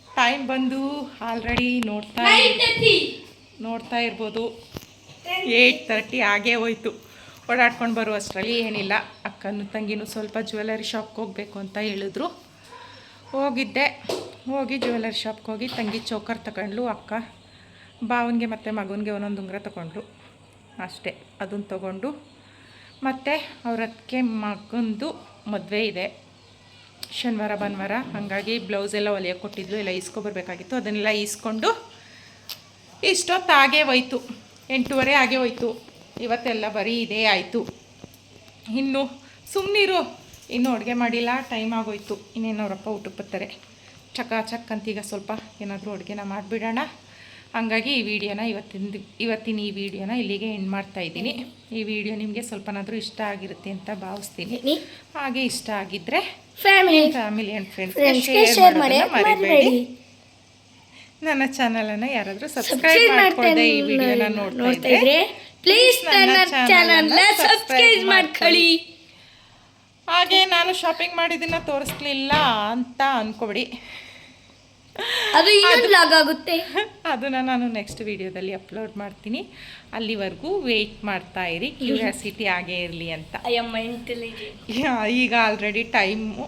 Speaker 1: ಟೈಮ್ ಬಂದು ಆಲ್ರೆಡಿ ನೋಡ್ತಾ ನೋಡ್ತಾ ಇರ್ಬೋದು. ಏಯ್ಟ್ ತರ್ಟಿ ಹಾಗೇ ಹೋಯ್ತು. ಓಡಾಡ್ಕೊಂಡು ಬರುವಷ್ಟರಲ್ಲಿ ಏನಿಲ್ಲ. ಅಕ್ಕನೂ ತಂಗಿನೂ ಸ್ವಲ್ಪ ಜ್ಯುವೆಲರಿ ಶಾಪ್ಗೆ ಹೋಗಬೇಕು ಅಂತ ಹೇಳಿದ್ರು. ಹೋಗಿದ್ದೆ. ಹೋಗಿ ಜ್ಯುವೆಲರಿ ಶಾಪ್ಗೆ ಹೋಗಿ ತಂಗಿ ಚೋಕರ್ ತಗೊಂಡ್ಲು ಅಕ್ಕ ಬಾವನಿಗೆ ಮತ್ತು ಮಗನಿಗೆ ಒಂದೊಂದು ಉಂಗುರ ತಗೊಂಡ್ರು ಅಷ್ಟೇ, ಅದನ್ನು ತಗೊಂಡು. ಮತ್ತು ಅವ್ರದಕ್ಕೆ ಮಗಂದು ಮದುವೆ ಇದೆ. ಶನಿವಾರ, ಭಾನುವಾರ. ಹಾಗಾಗಿ ಬ್ಲೌಸ್ ಎಲ್ಲ ಕೊಟ್ಟಿದ್ಲು, ಎಲ್ಲ ಈಸ್ಕೊಬರ್ಬೇಕಾಗಿತ್ತು. ಅದನ್ನೆಲ್ಲ ಈಸ್ಕೊಂಡು ಇಷ್ಟೊತ್ತಾಗೇ ಹೋಯ್ತು. ಎಂಟೂವರೆ ಆಗೇ ಹೋಯ್ತು. ಇವತ್ತೆಲ್ಲ ಬರೀ ಇದೇ ಆಯಿತು. ಇನ್ನು ಸುಮ್ಮನಿರು ಇನ್ನೂ ಅಡುಗೆ ಮಾಡಿಲ್ಲ ಟೈಮ್ ಆಗೋಯ್ತು. ಇನ್ನೇನು ಅವರಪ್ಪ ಊಟಕ್ಕೆ ಬರ್ತಾರೆ. ಚಕ ಚಕ್ ಅಂತೀಗ ಸ್ವಲ್ಪ ಏನಾದರೂ ಅಡುಗೆನ ಮಾಡಿಬಿಡೋಣ. ಹಾಗಾಗಿ ಈ ವಿಡಿಯೋನ ಇವತ್ತಿನ ಇವತ್ತಿನ ಈ ವಿಡಿಯೋನ ಇಲ್ಲಿಗೆ ಎಂಡ್ ಮಾಡ್ತಾ ಇದ್ದೀನಿ. ಈ ವಿಡಿಯೋ ನಿಮಗೆ ಸ್ವಲ್ಪನಾದರೂ ಇಷ್ಟ ಆಗಿರುತ್ತೆ ಅಂತ ಭಾವಿಸ್ತೀನಿ. ಹಾಗೆ ಇಷ್ಟ ಆಗಿದ್ದರೆ
Speaker 2: family
Speaker 1: family and
Speaker 2: friends
Speaker 1: share ಮರಿಬೇಡಿ. ನನ್ನ ಚಾನಲನ್ನು ಯಾರಾದರೂ ಸಬ್ಸ್ಕ್ರೈಬ್ ಮಾಡ್ಕೊಳ್ಳದೆ ಈ ವಿಡಿಯೋನ
Speaker 2: ನೋಡ್ತಾ ಇದ್ರೆ ಪ್ಲೀಸ್
Speaker 1: ನನ್ನ
Speaker 2: ಚಾನಲ್
Speaker 1: ಚಾನಲ್ನ ಸಬ್ಸ್ಕ್ರೈಬ್
Speaker 2: ಮಾಡ್ಕೊಳ್ಳಿ.
Speaker 1: ಹಾಗೆ ನಾನು ಶಾಪಿಂಗ್ ಮಾಡಿದ್ದನ್ನ ತೋರಿಸ್ಲಿಲ್ಲ ಅಂತ ಅನ್ಕೋಬೇಡಿ.
Speaker 2: ಅದು ಇನ್ನೊಂದು ಲಾಗ್ ಆಗುತ್ತೆ.
Speaker 1: ಅದನ್ನ ನಾನು ನೆಕ್ಸ್ಟ್ ವಿಡಿಯೋದಲ್ಲಿ ಅಪ್ಲೋಡ್ ಮಾಡ್ತೀನಿ. ಅಲ್ಲಿವರೆಗೂ ವೆಯ್ಟ್ ಮಾಡ್ತಾ ಇರಿ. ಕ್ಯೂರಿಯಾಸಿಟಿ ಆಗೇ ಇರಲಿ ಅಂತ. ಈಗ ಆಲ್ರೆಡಿ ಟೈಮು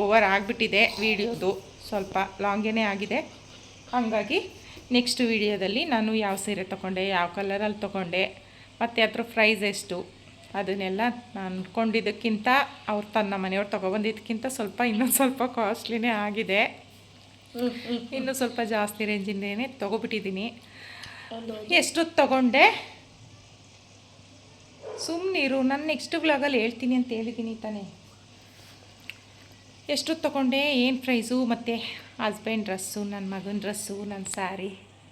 Speaker 1: ಓವರ್ ಆಗಿಬಿಟ್ಟಿದೆ. ವಿಡಿಯೋದು ಸ್ವಲ್ಪ ಲಾಂಗೇನೇ ಆಗಿದೆ. ಹಾಗಾಗಿ ನೆಕ್ಸ್ಟ್ ವಿಡಿಯೋದಲ್ಲಿ ನಾನು ಯಾವ ಸೀರೆ ತೊಗೊಂಡೆ, ಯಾವ ಕಲರಲ್ಲಿ ತೊಗೊಂಡೆ, ಮತ್ತು ಅದ್ರ ಪ್ರೈಸ್ ಎಷ್ಟು, ಅದನ್ನೆಲ್ಲ ನಾನು ಕೊಂಡಿದ್ದಕ್ಕಿಂತ ಅವ್ರು ತನ್ನ ಮನೆಯವ್ರು ತೊಗೊಬಂದಿದ್ದಕ್ಕಿಂತ ಸ್ವಲ್ಪ ಇನ್ನೊಂದು ಸ್ವಲ್ಪ ಕಾಸ್ಟ್ಲಿನೇ ಆಗಿದೆ. ಇನ್ನೂ ಸ್ವಲ್ಪ ಜಾಸ್ತಿ ರೇಂಜಿಂದೇನೆ ತೊಗೊಬಿಟ್ಟಿದ್ದೀನಿ. ಎಷ್ಟೊತ್ತು ತೊಗೊಂಡೆ? ಸುಮ್ಮನಿರು ನಾನು ನೆಕ್ಸ್ಟ್ ಬ್ಲಾಗಲ್ಲಿ ಹೇಳ್ತೀನಿ ಅಂತ ಹೇಳಿದ್ದೀನಿ ತಾನೇ. ಎಷ್ಟು ತೊಗೊಂಡೆ ಏನು ಪ್ರೈಸು ಮತ್ತು ಹಸ್ಬೆಂಡ್ ಡ್ರೆಸ್ಸು ನನ್ನ ಮಗನ ಡ್ರೆಸ್ಸು ನನ್ನ ಸ್ಯಾರಿ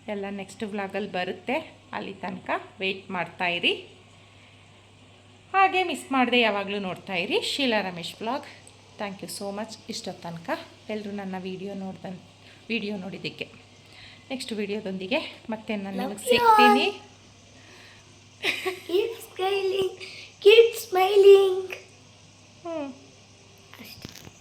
Speaker 1: ಎಲ್ಲ ನೆಕ್ಸ್ಟ್ ವ್ಲಾಗಲ್ಲಿ ಬರುತ್ತೆ. ಅಲ್ಲಿ ತನಕ ವೆಯ್ಟ್ ಮಾಡ್ತಾಯಿರಿ ಹಾಗೆ ಮಿಸ್ ಮಾಡದೆ ಯಾವಾಗಲೂ ನೋಡ್ತಾ ಇರಿ Sheela Ramesh blog thank you so much ಇಷ್ಟೊ ತನಕ ಎಲ್ಲರೂ ನನ್ನ ವಿಡಿಯೋ ನೋಡ್ದ ವಿಡಿಯೋ ನೋಡಿದ್ದಕ್ಕೆ. ನೆಕ್ಸ್ಟ್ ವಿಡಿಯೋದೊಂದಿಗೆ ಮತ್ತೆ ನಾನು ಸಿಗ್ತೀನಿ
Speaker 2: ಕೀಪ್ ಸ್ಮೈಲಿಂಗ್ ಕೀಪ್